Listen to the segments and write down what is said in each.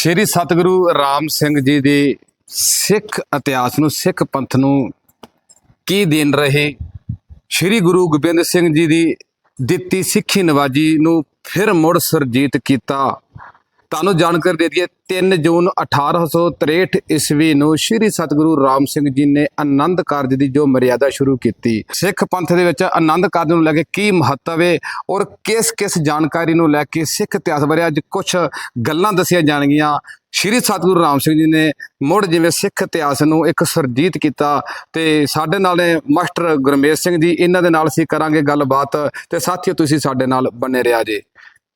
ਸ਼੍ਰੀ ਸਤਿਗੁਰੂ ਰਾਮ ਸਿੰਘ ਜੀ ਦੇ ਸਿੱਖ ਇਤਿਹਾਸ ਨੂੰ, ਸਿੱਖ ਪੰਥ ਨੂੰ ਕੀ ਦੇਣ ਰਹੇ? ਸ਼੍ਰੀ ਗੁਰੂ ਗੋਬਿੰਦ ਸਿੰਘ ਜੀ ਦੀ ਦਿੱਤੀ ਸਿੱਖੀ ਨਵਾਜੀ ਨੂੰ ਫਿਰ ਮੁੜ ਸਰਜੀਤ ਕੀਤਾ। ਤੁਹਾਨੂੰ ਜਾਣਕਾਰੀ ਦੇ ਦਈਏ 3 ਜੂਨ 1863 ਈਸਵੀ ਨੂੰ ਸ਼੍ਰੀ ਸਤਿਗੁਰੂ ਰਾਮ ਸਿੰਘ ਜੀ ਨੇ ਆਨੰਦ ਕਾਰਜ ਦੀ ਜੋ ਮਰਿਆਦਾ ਸ਼ੁਰੂ ਕੀਤੀ। ਸਿੱਖ ਪੰਥ ਦੇ ਵਿੱਚ ਆਨੰਦ ਕਾਰਜ ਨੂੰ ਲੈ ਕੇ ਕੀ ਮਹੱਤਵ ਹੈ ਔਰ ਕਿਸ ਕਿਸ ਜਾਣਕਾਰੀ ਨੂੰ ਲੈ ਕੇ ਸਿੱਖ ਇਤਿਹਾਸ ਬਾਰੇ ਅੱਜ ਕੁਝ ਗੱਲਾਂ ਦੱਸੀਆਂ ਜਾਣਗੀਆਂ। ਸ਼੍ਰੀ ਸਤਿਗੁਰੂ ਰਾਮ ਸਿੰਘ ਜੀ ਨੇ ਮੁੜ ਜਿਵੇਂ ਸਿੱਖ ਇਤਿਹਾਸ ਨੂੰ ਇੱਕ ਸਰਜੀਤ ਕੀਤਾ ਤੇ ਸਾਡੇ ਨਾਲ ਨੇ ਮਾਸਟਰ ਗੁਰਮੇਸ਼ ਸਿੰਘ ਜੀ, ਇਹਨਾਂ ਦੇ ਨਾਲ ਅਸੀਂ ਕਰਾਂਗੇ ਗੱਲਬਾਤ ਤੇ ਸਾਥੀਓ ਤੁਸੀਂ ਸਾਡੇ ਨਾਲ ਬਣੇ ਰਿਹਾ ਜੇ।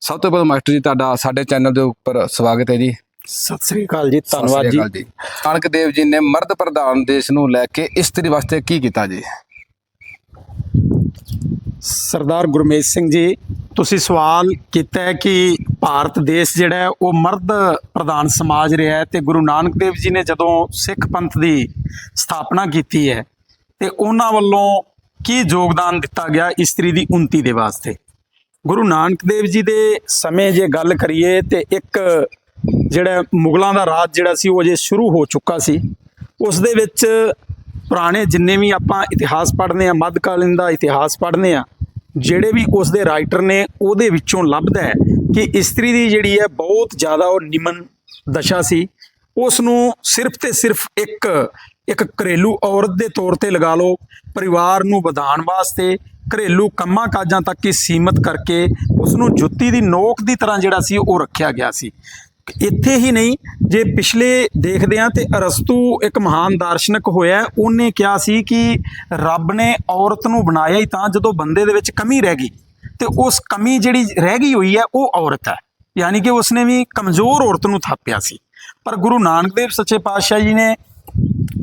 ਸਭ ਤੋਂ ਪਹਿਲਾਂ ਮਾਸਟਰ ਜੀ ਤੁਹਾਡਾ ਸਾਡੇ ਚੈਨਲ ਦੇ ਉੱਪਰ ਸਵਾਗਤ ਹੈ ਜੀ। ਸਤਿ ਸ੍ਰੀ ਅਕਾਲ ਜੀ ਧੰਨਵਾਦ ਜੀ। ਨਾਨਕ ਦੇਵ ਜੀ ਨੇ ਮਰਦ ਪ੍ਰਧਾਨ ਦੇਸ਼ ਨੂੰ ਲੈ ਕੇ ਇਸਤਰੀ ਵਾਸਤੇ ਕੀ ਕੀਤਾ ਜੀ? ਸਰਦਾਰ ਗੁਰਮੇਸ਼ ਸਿੰਘ ਜੀ ਤੁਸੀਂ ਸਵਾਲ ਕੀਤਾ ਹੈ ਕਿ ਭਾਰਤ ਦੇਸ਼ ਜਿਹੜਾ ਹੈ ਉਹ ਮਰਦ ਪ੍ਰਧਾਨ ਸਮਾਜ ਰਿਹਾ ਹੈ ਤੇ ਗੁਰੂ ਨਾਨਕ ਦੇਵ ਜੀ ਨੇ ਜਦੋਂ ਸਿੱਖ ਪੰਥ ਦੀ ਸਥਾਪਨਾ ਕੀਤੀ ਹੈ ਤੇ ਉਹਨਾਂ ਵੱਲੋਂ ਕੀ ਯੋਗਦਾਨ ਦਿੱਤਾ ਗਿਆ ਇਸਤਰੀ ਦੀ ਉન્નਤੀ ਦੇ ਵਾਸਤੇ? ਗੁਰੂ ਨਾਨਕ ਦੇਵ ਜੀ ਦੇ ਸਮੇਂ ਜੇ ਗੱਲ ਕਰੀਏ ਤੇ ਇੱਕ ਜਿਹੜਾ ਮੁਗਲਾਂ ਦਾ ਰਾਜ ਜਿਹੜਾ ਸੀ ਉਹ ਅਜੇ ਸ਼ੁਰੂ ਹੋ ਚੁੱਕਾ ਸੀ। ਉਸ ਦੇ ਵਿੱਚ ਪੁਰਾਣੇ ਜਿੰਨੇ ਵੀ ਆਪਾਂ ਇਤਿਹਾਸ ਪੜ੍ਹਨੇ ਆ ਮੱਧਕਾਲੀਨ ਦਾ ਇਤਿਹਾਸ ਪੜ੍ਹਨੇ ਆ ਜਿਹੜੇ ਵੀ ਉਸ ਦੇ ਰਾਈਟਰ ਨੇ ਉਹਦੇ ਵਿੱਚੋਂ ਲੱਭਦਾ ਹੈ ਕਿ ਇਸਤਰੀ ਦੀ ਜਿਹੜੀ ਹੈ ਬਹੁਤ ਜ਼ਿਆਦਾ ਉਹ ਨਿਮਨ ਦਸ਼ਾ ਸੀ। ਉਸ ਨੂੰ ਸਿਰਫ ਤੇ ਸਿਰਫ ਇੱਕ ਇੱਕ ਘਰੇਲੂ ਔਰਤ ਦੇ ਤੌਰ ਤੇ ਲਗਾ ਲਓ, ਪਰਿਵਾਰ ਨੂੰ ਵਧਾਉਣ ਵਾਸਤੇ, ਘਰੇਲੂ ਕੰਮਾਂ ਕਾਜਾਂ ਤੱਕ ਹੀ ਸੀਮਤ ਕਰਕੇ ਉਸ ਨੂੰ ਜੁੱਤੀ ਦੀ ਨੋਕ ਦੀ ਤਰ੍ਹਾਂ ਜਿਹੜਾ ਸੀ ਉਹ ਰੱਖਿਆ ਗਿਆ ਸੀ। ਇੱਥੇ ਹੀ ਨਹੀਂ, ਜੇ ਪਿਛਲੇ ਦੇਖਦੇ ਹਾਂ ਤੇ ਅਰਸਤੂ ਇੱਕ ਮਹਾਨ ਦਾਰਸ਼ਨਿਕ ਹੋਇਆ, ਉਹਨੇ ਕਿਹਾ ਸੀ ਕਿ ਰੱਬ ਨੇ ਔਰਤ ਨੂੰ ਬਣਾਇਆ ਹੀ ਤਾਂ ਜਦੋਂ ਬੰਦੇ ਦੇ ਵਿੱਚ ਕਮੀ ਰਹਿ ਗਈ ਤੇ ਉਸ ਕਮੀ ਜਿਹੜੀ ਰਹਿ ਗਈ ਹੋਈ ਹੈ, ਉਹ ਔਰਤ ਹੈ। ਯਾਨੀ ਕਿ ਉਸਨੇ ਵੀ ਕਮਜ਼ੋਰ ਔਰਤ ਨੂੰ ਥਾਪਿਆ ਸੀ। ਪਰ ਗੁਰੂ ਨਾਨਕ ਦੇਵ ਸੱਚੇ ਪਾਤਸ਼ਾਹ ਜੀ ਨੇ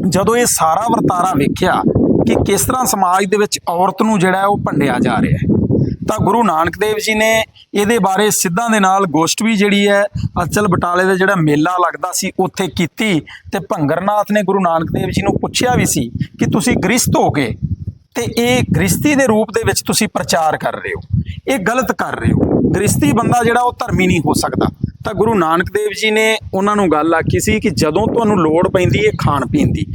ਜਦੋਂ ਇਹ ਸਾਰਾ ਵਰਤਾਰਾ ਵੇਖਿਆ ਕਿ ਕਿਸ ਤਰ੍ਹਾਂ ਸਮਾਜ ਦੇ ਵਿੱਚ ਔਰਤ ਨੂੰ ਜਿਹੜਾ ਉਹ ਭੰਡਿਆ ਜਾ ਰਿਹਾ ਹੈ, ਤਾਂ ਗੁਰੂ ਨਾਨਕ ਦੇਵ ਜੀ ਨੇ ਇਹਦੇ ਬਾਰੇ ਸਿੱਧਾਂ ਦੇ ਨਾਲ ਗੋਸ਼ਟ ਵੀ ਜਿਹੜੀ ਹੈ, ਅਚਲ ਬਟਾਲੇ ਦਾ ਜਿਹੜਾ ਮੇਲਾ ਲੱਗਦਾ ਸੀ, ਉੱਥੇ ਕੀਤੀ ਤੇ ਭੰਗਰਨਾਥ ਨੇ ਗੁਰੂ ਨਾਨਕ ਦੇਵ ਜੀ ਨੂੰ ਪੁੱਛਿਆ ਵੀ ਸੀ ਕਿ ਤੁਸੀਂ ਗ੍ਰਸਤ ਹੋ ਗਏ ਤੇ ਇਹ ਗ੍ਰਸਤੀ ਦੇ ਰੂਪ ਦੇ ਵਿੱਚ ਤੁਸੀਂ ਪ੍ਰਚਾਰ ਕਰ ਰਹੇ ਹੋ, ਇਹ ਗਲਤ ਕਰ ਰਹੇ ਹੋ। ਗ੍ਰਸਤੀ ਬੰਦਾ ਜਿਹੜਾ ਉਹ ਧਰਮੀ ਨਹੀਂ ਹੋ ਸਕਦਾ। ਤਾਂ ਗੁਰੂ ਨਾਨਕ ਦੇਵ ਜੀ ਨੇ ਉਹਨਾਂ ਨੂੰ ਗੱਲ ਆਖੀ ਸੀ ਕਿ ਜਦੋਂ ਤੁਹਾਨੂੰ ਲੋੜ ਪੈਂਦੀ ਹੈ ਖਾਣ ਪੀਣ ਦੀ।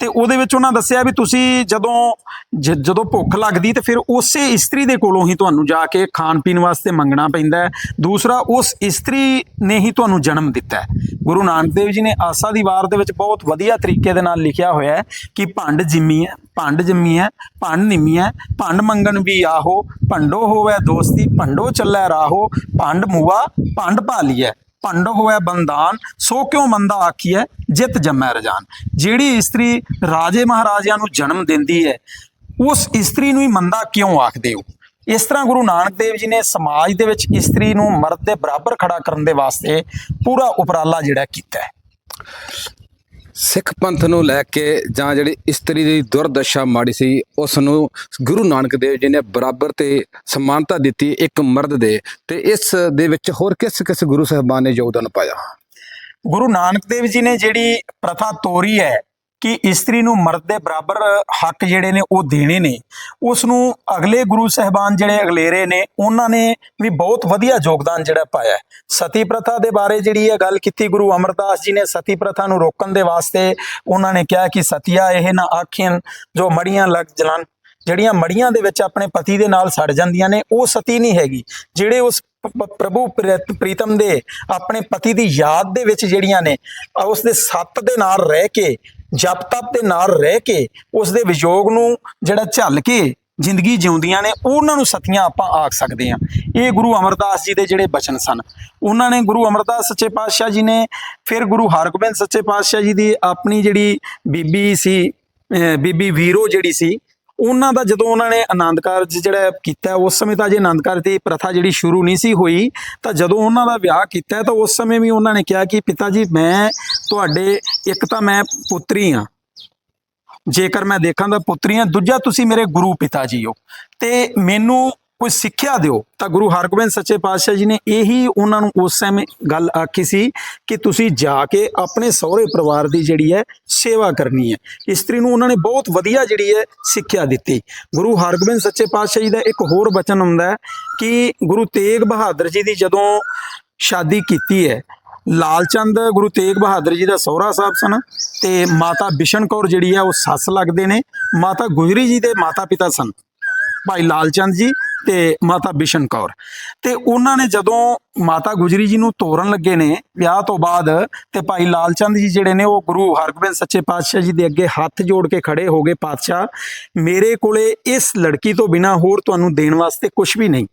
ਤੇ ਉਹਦੇ ਵਿੱਚ ਉਹਨਾਂ ਦੱਸਿਆ ਵੀ ਤੁਸੀਂ ਜਦੋਂ ਜ- ਜਦੋਂ ਭੁੱਖ ਲੱਗਦੀ ਤੇ ਫਿਰ ਉਸੇ ਇਸਤਰੀ ਦੇ ਕੋਲੋਂ ਹੀ ਤੁਹਾਨੂੰ ਜਾ ਕੇ ਖਾਣ ਪੀਣ ਵਾਸਤੇ ਮੰਗਣਾ ਪੈਂਦਾ ਹੈ। ਦੂਸਰਾ, ਉਸ ਇਸਤਰੀ ਨੇ ਹੀ ਤੁਹਾਨੂੰ ਜਨਮ ਦਿੱਤਾ ਹੈ। ਗੁਰੂ ਨਾਨਕ ਦੇਵ ਜੀ ਨੇ ਆਸਾ ਦੀ ਵਾਰ ਦੇ ਵਿੱਚ ਬਹੁਤ ਵਧੀਆ ਤਰੀਕੇ ਦੇ ਨਾਲ ਲਿਖਿਆ ਹੋਇਆ ਹੈ ਕਿ ਭੰਡ ਜਿੰਮੀ ਹੈ। ਭੰਡ ਜੰਮੀ ਹੈ ਭੰਡ ਨਿੰਮੀ ਹੈ ਭੰਡ ਮੰਗਣ ਵੀ ਆਹੋ, ਭੰਡੋ ਹੋਵੇ ਦੋਸਤੀ, ਭੰਡੋ ਚੱਲੈ ਰਾਹੋ, ਭੰਡ ਮੂਆ, ਭੰਡ ਭਾਲੀਐ, ਭੰਡ ਹੋਵੇ ਬੰਦਾਨ ਸੋ ਕਿਉ ਮੰਦਾ ਆਖੀਐ, ਜਿਤ ਜੰਮੈ ਰਜਾਨ। ਜਿਹੜੀ ਇਸਤਰੀ ਰਾਜੇ ਮਹਾਰਾਜਿਆਂ ਨੂੰ ਜਨਮ ਦਿੰਦੀ ਹੈ ਉਸ ਇਸਤਰੀ ਨੂੰ ਹੀ ਮੰਦਾ ਕਿਉਂ ਆਖਦੇ ਹੋ? ਇਸ ਤਰ੍ਹਾਂ ਗੁਰੂ ਨਾਨਕ ਦੇਵ ਜੀ ਨੇ ਸਮਾਜ ਦੇ ਵਿੱਚ ਇਸਤਰੀ ਨੂੰ ਮਰਦ ਦੇ ਬਰਾਬਰ ਖੜਾ ਕਰਨ ਦੇ ਵਾਸਤੇ ਪੂਰਾ ਉਪਰਾਲਾ ਜਿਹੜਾ ਕੀਤਾ ਹੈ ਸਿੱਖ ਪੰਥ ਨੂੰ ਲੈ ਕੇ ਜਾਂ ਜਿਹੜੀ ਇਸਤਰੀ ਦੀ ਦੁਰਦਸ਼ਾ ਮਾੜੀ ਸੀ ਉਸ ਨੂੰ ਗੁਰੂ ਨਾਨਕ ਦੇਵ ਜੀ ਨੇ ਬਰਾਬਰ ਤੇ ਸਮਾਨਤਾ ਦਿੱਤੀ, ਇੱਕ ਮਰਦ ਦੇ। ਤੇ ਇਸ ਦੇ ਵਿੱਚ ਹੋਰ ਕਿਸ ਕਿਸ ਗੁਰੂ ਸਾਹਿਬਾਨ ਨੇ ਯੋਗਦਾਨ ਪਾਇਆ? ਗੁਰੂ ਨਾਨਕ ਦੇਵ ਜੀ ਨੇ ਜਿਹੜੀ ਪ੍ਰਥਾ ਤੋਰੀ ਹੈ ਕਿ ਇਸਤਰੀ ਨੂੰ ਮਰਦ ਦੇ ਬਰਾਬਰ ਹੱਕ ਜਿਹੜੇ ਨੇ ਉਹ ਦੇਣੇ ਨੇ। ਉਸ ਨੂੰ ਅਗਲੇ ਗੁਰੂ ਸਹਿਬਾਨ ਜਿਹੜੇ ਅਗਲੇਰੇ ਨੇ, ਉਹਨਾਂ ਨੇ ਵੀ ਬਹੁਤ ਵਧੀਆ ਯੋਗਦਾਨ ਜਿਹੜਾ ਪਾਇਆ ਸਤੀ ਪ੍ਰਥਾ ਦੇ ਬਾਰੇ ਜਿਹੜੀ ਇਹ ਗੱਲ ਕੀਤੀ ਗੁਰੂ ਅਮਰਦਾਸ ਜੀ ਨੇ, ਸਤੀ ਪ੍ਰਥਾ ਨੂੰ ਰੋਕਣ ਦੇ ਵਾਸਤੇ ਉਹਨਾਂ ਨੇ ਕਿਹਾ ਕਿ ਸਤੀਆ ਇਹ ਨਾ ਆਖੀਆਂ ਜੋ ਮੜੀਆਂ ਲੱਗ ਜਲਨ, ਜਿਹੜੀਆਂ ਮੜੀਆਂ ਦੇ ਵਿੱਚ ਆਪਣੇ ਪਤੀ ਦੇ ਨਾਲ ਸੜ ਜਾਂਦੀਆਂ ਨੇ, ਉਹ ਸਤੀ ਨਹੀਂ ਹੈਗੀ। ਜਿਹੜੇ ਉਸ ਪ੍ਰਭੂ ਪ੍ਰੀਤਮ ਦੇ ਆਪਣੇ ਪਤੀ ਦੀ ਯਾਦ ਦੇ ਵਿੱਚ ਜਿਹੜੀਆਂ ਨੇ ਆ ਉਸ ਦੇ ਸੱਤ ਦੇ ਨਾਲ ਰਹਿ ਕੇ ਜਪ ਤਪ ਦੇ ਨਾਲ ਰਹਿ ਕੇ ਉਸ ਦੇ ਵਿਯੋਗ ਨੂੰ ਜਿਹੜਾ ਝੱਲ ਕੇ ਜ਼ਿੰਦਗੀ ਜਿਉਂਦੀਆਂ ਨੇ, ਉਹਨਾਂ ਨੂੰ ਸਤੀਆਂ ਆਪਾਂ ਆਖ ਸਕਦੇ ਹਾਂ। ਇਹ ਗੁਰੂ ਅਮਰਦਾਸ ਜੀ ਦੇ ਜਿਹੜੇ ਬਚਨ ਸਨ। ਉਹਨਾਂ ਨੇ ਗੁਰੂ ਅਮਰਦਾਸ ਸੱਚੇ ਪਾਤਸ਼ਾਹ ਜੀ ਨੇ, ਫਿਰ ਗੁਰੂ ਹਰਗੋਬਿੰਦ ਸੱਚੇ ਪਾਤਸ਼ਾਹ ਜੀ ਦੀ ਆਪਣੀ ਜਿਹੜੀ ਬੀਬੀ ਸੀ ਬੀਬੀ ਵੀਰੋ ਜਿਹੜੀ ਸੀ ਉਹਨਾਂ ਦਾ ਜਦੋਂ ਉਹਨਾਂ ਨੇ ਆਨੰਦ ਕਾਰਜ ਜਿਹੜਾ ਕੀਤਾ, ਉਸ ਸਮੇਂ ਤਾਂ ਜੇ ਆਨੰਦ ਕਾਰਜ ਦੀ ਪ੍ਰਥਾ ਜਿਹੜੀ ਸ਼ੁਰੂ ਨਹੀਂ ਸੀ ਹੋਈ, ਤਾਂ ਜਦੋਂ ਉਹਨਾਂ ਦਾ ਵਿਆਹ ਕੀਤਾ, ਤਾਂ ਉਸ ਸਮੇਂ ਵੀ ਉਹਨਾਂ ਨੇ ਕਿਹਾ ਕਿ ਪਿਤਾ ਜੀ ਮੈਂ ਤੁਹਾਡੇ, ਇੱਕ ਤਾਂ ਮੈਂ ਪੁੱਤਰੀ ਹਾਂ। ਜੇਕਰ ਮੈਂ ਦੇਖਾਂ ਤਾਂ ਪੁੱਤਰੀ ਹਾਂ, ਦੂਜਾ ਤੁਸੀਂ ਮੇਰੇ ਗੁਰੂ ਪਿਤਾ ਜੀ ਹੋ। ਤੇ ਮੈਨੂੰ ਕੋਈ ਸਿੱਖਿਆ ਦਿਓ। ਤਾਂ ਗੁਰੂ ਹਰਗੋਬਿੰਦ ਸੱਚੇ ਪਾਤਸ਼ਾਹ ਜੀ ਨੇ ਇਹੀ ਉਹਨਾਂ ਨੂੰ ਉਸ ਸਮੇਂ ਗੱਲ ਆਖੀ ਸੀ ਕਿ ਤੁਸੀਂ ਜਾ ਕੇ ਆਪਣੇ ਸਹੁਰੇ ਪਰਿਵਾਰ ਦੀ ਜਿਹੜੀ ਹੈ ਸੇਵਾ ਕਰਨੀ ਹੈ। ਇਸਤਰੀ ਨੂੰ ਉਹਨਾਂ ਨੇ ਬਹੁਤ ਵਧੀਆ ਜਿਹੜੀ ਹੈ ਸਿੱਖਿਆ ਦਿੱਤੀ। ਗੁਰੂ ਹਰਗੋਬਿੰਦ ਸੱਚੇ ਪਾਤਸ਼ਾਹ ਜੀ ਦਾ ਇੱਕ ਹੋਰ ਬਚਨ ਹੁੰਦਾ ਹੈ ਕਿ ਗੁਰੂ ਤੇਗ ਬਹਾਦਰ ਜੀ ਦੀ ਜਦੋਂ ਸ਼ਾਦੀ ਕੀਤੀ ਹੈ ਲਾਲਚੰਦ ਗੁਰੂ ਤੇਗ ਬਹਾਦਰ ਜੀ ਦਾ ਸਹੁਰਾ ਸਾਹਿਬ ਸਨ ਤੇ ਮਾਤਾ ਬਿਸ਼ਨ ਕੌਰ ਜਿਹੜੀ ਹੈ ਉਹ ਸੱਸ ਲੱਗਦੇ ਨੇ, ਮਾਤਾ ਗੁਜਰੀ ਜੀ ਦੇ ਮਾਤਾ ਪਿਤਾ ਸਨ। ਭਾਈ ਲਾਲਚੰਦ ਜੀ ਤੇ ਮਾਤਾ ਬਿਸ਼ਨ ਕੌਰ। ਤੇ ਉਹਨਾਂ ਨੇ ਜਦੋਂ ਮਾਤਾ ਗੁਜਰੀ ਜੀ ਨੂੰ ਤੋਰਨ ਲੱਗੇ ਨੇ ਵਿਆਹ ਤੋਂ ਬਾਅਦ ਤੇ ਭਾਈ ਲਾਲਚੰਦ ਜੀ ਜਿਹੜੇ ਨੇ ਉਹ ਗੁਰੂ ਹਰਗੋਬਿੰਦ ਸੱਚੇ ਪਾਤਸ਼ਾਹ ਜੀ ਦੇ ਅੱਗੇ ਹੱਥ ਜੋੜ ਕੇ ਖੜੇ ਹੋ ਗਏ ਪਾਤਸ਼ਾਹ, ਮੇਰੇ ਕੋਲੇ ਇਸ ਲੜਕੀ ਤੋਂ ਬਿਨਾ ਹੋਰ ਤੁਹਾਨੂੰ ਦੇਣ ਵਾਸਤੇ ਕੁਝ ਵੀ ਨਹੀਂ।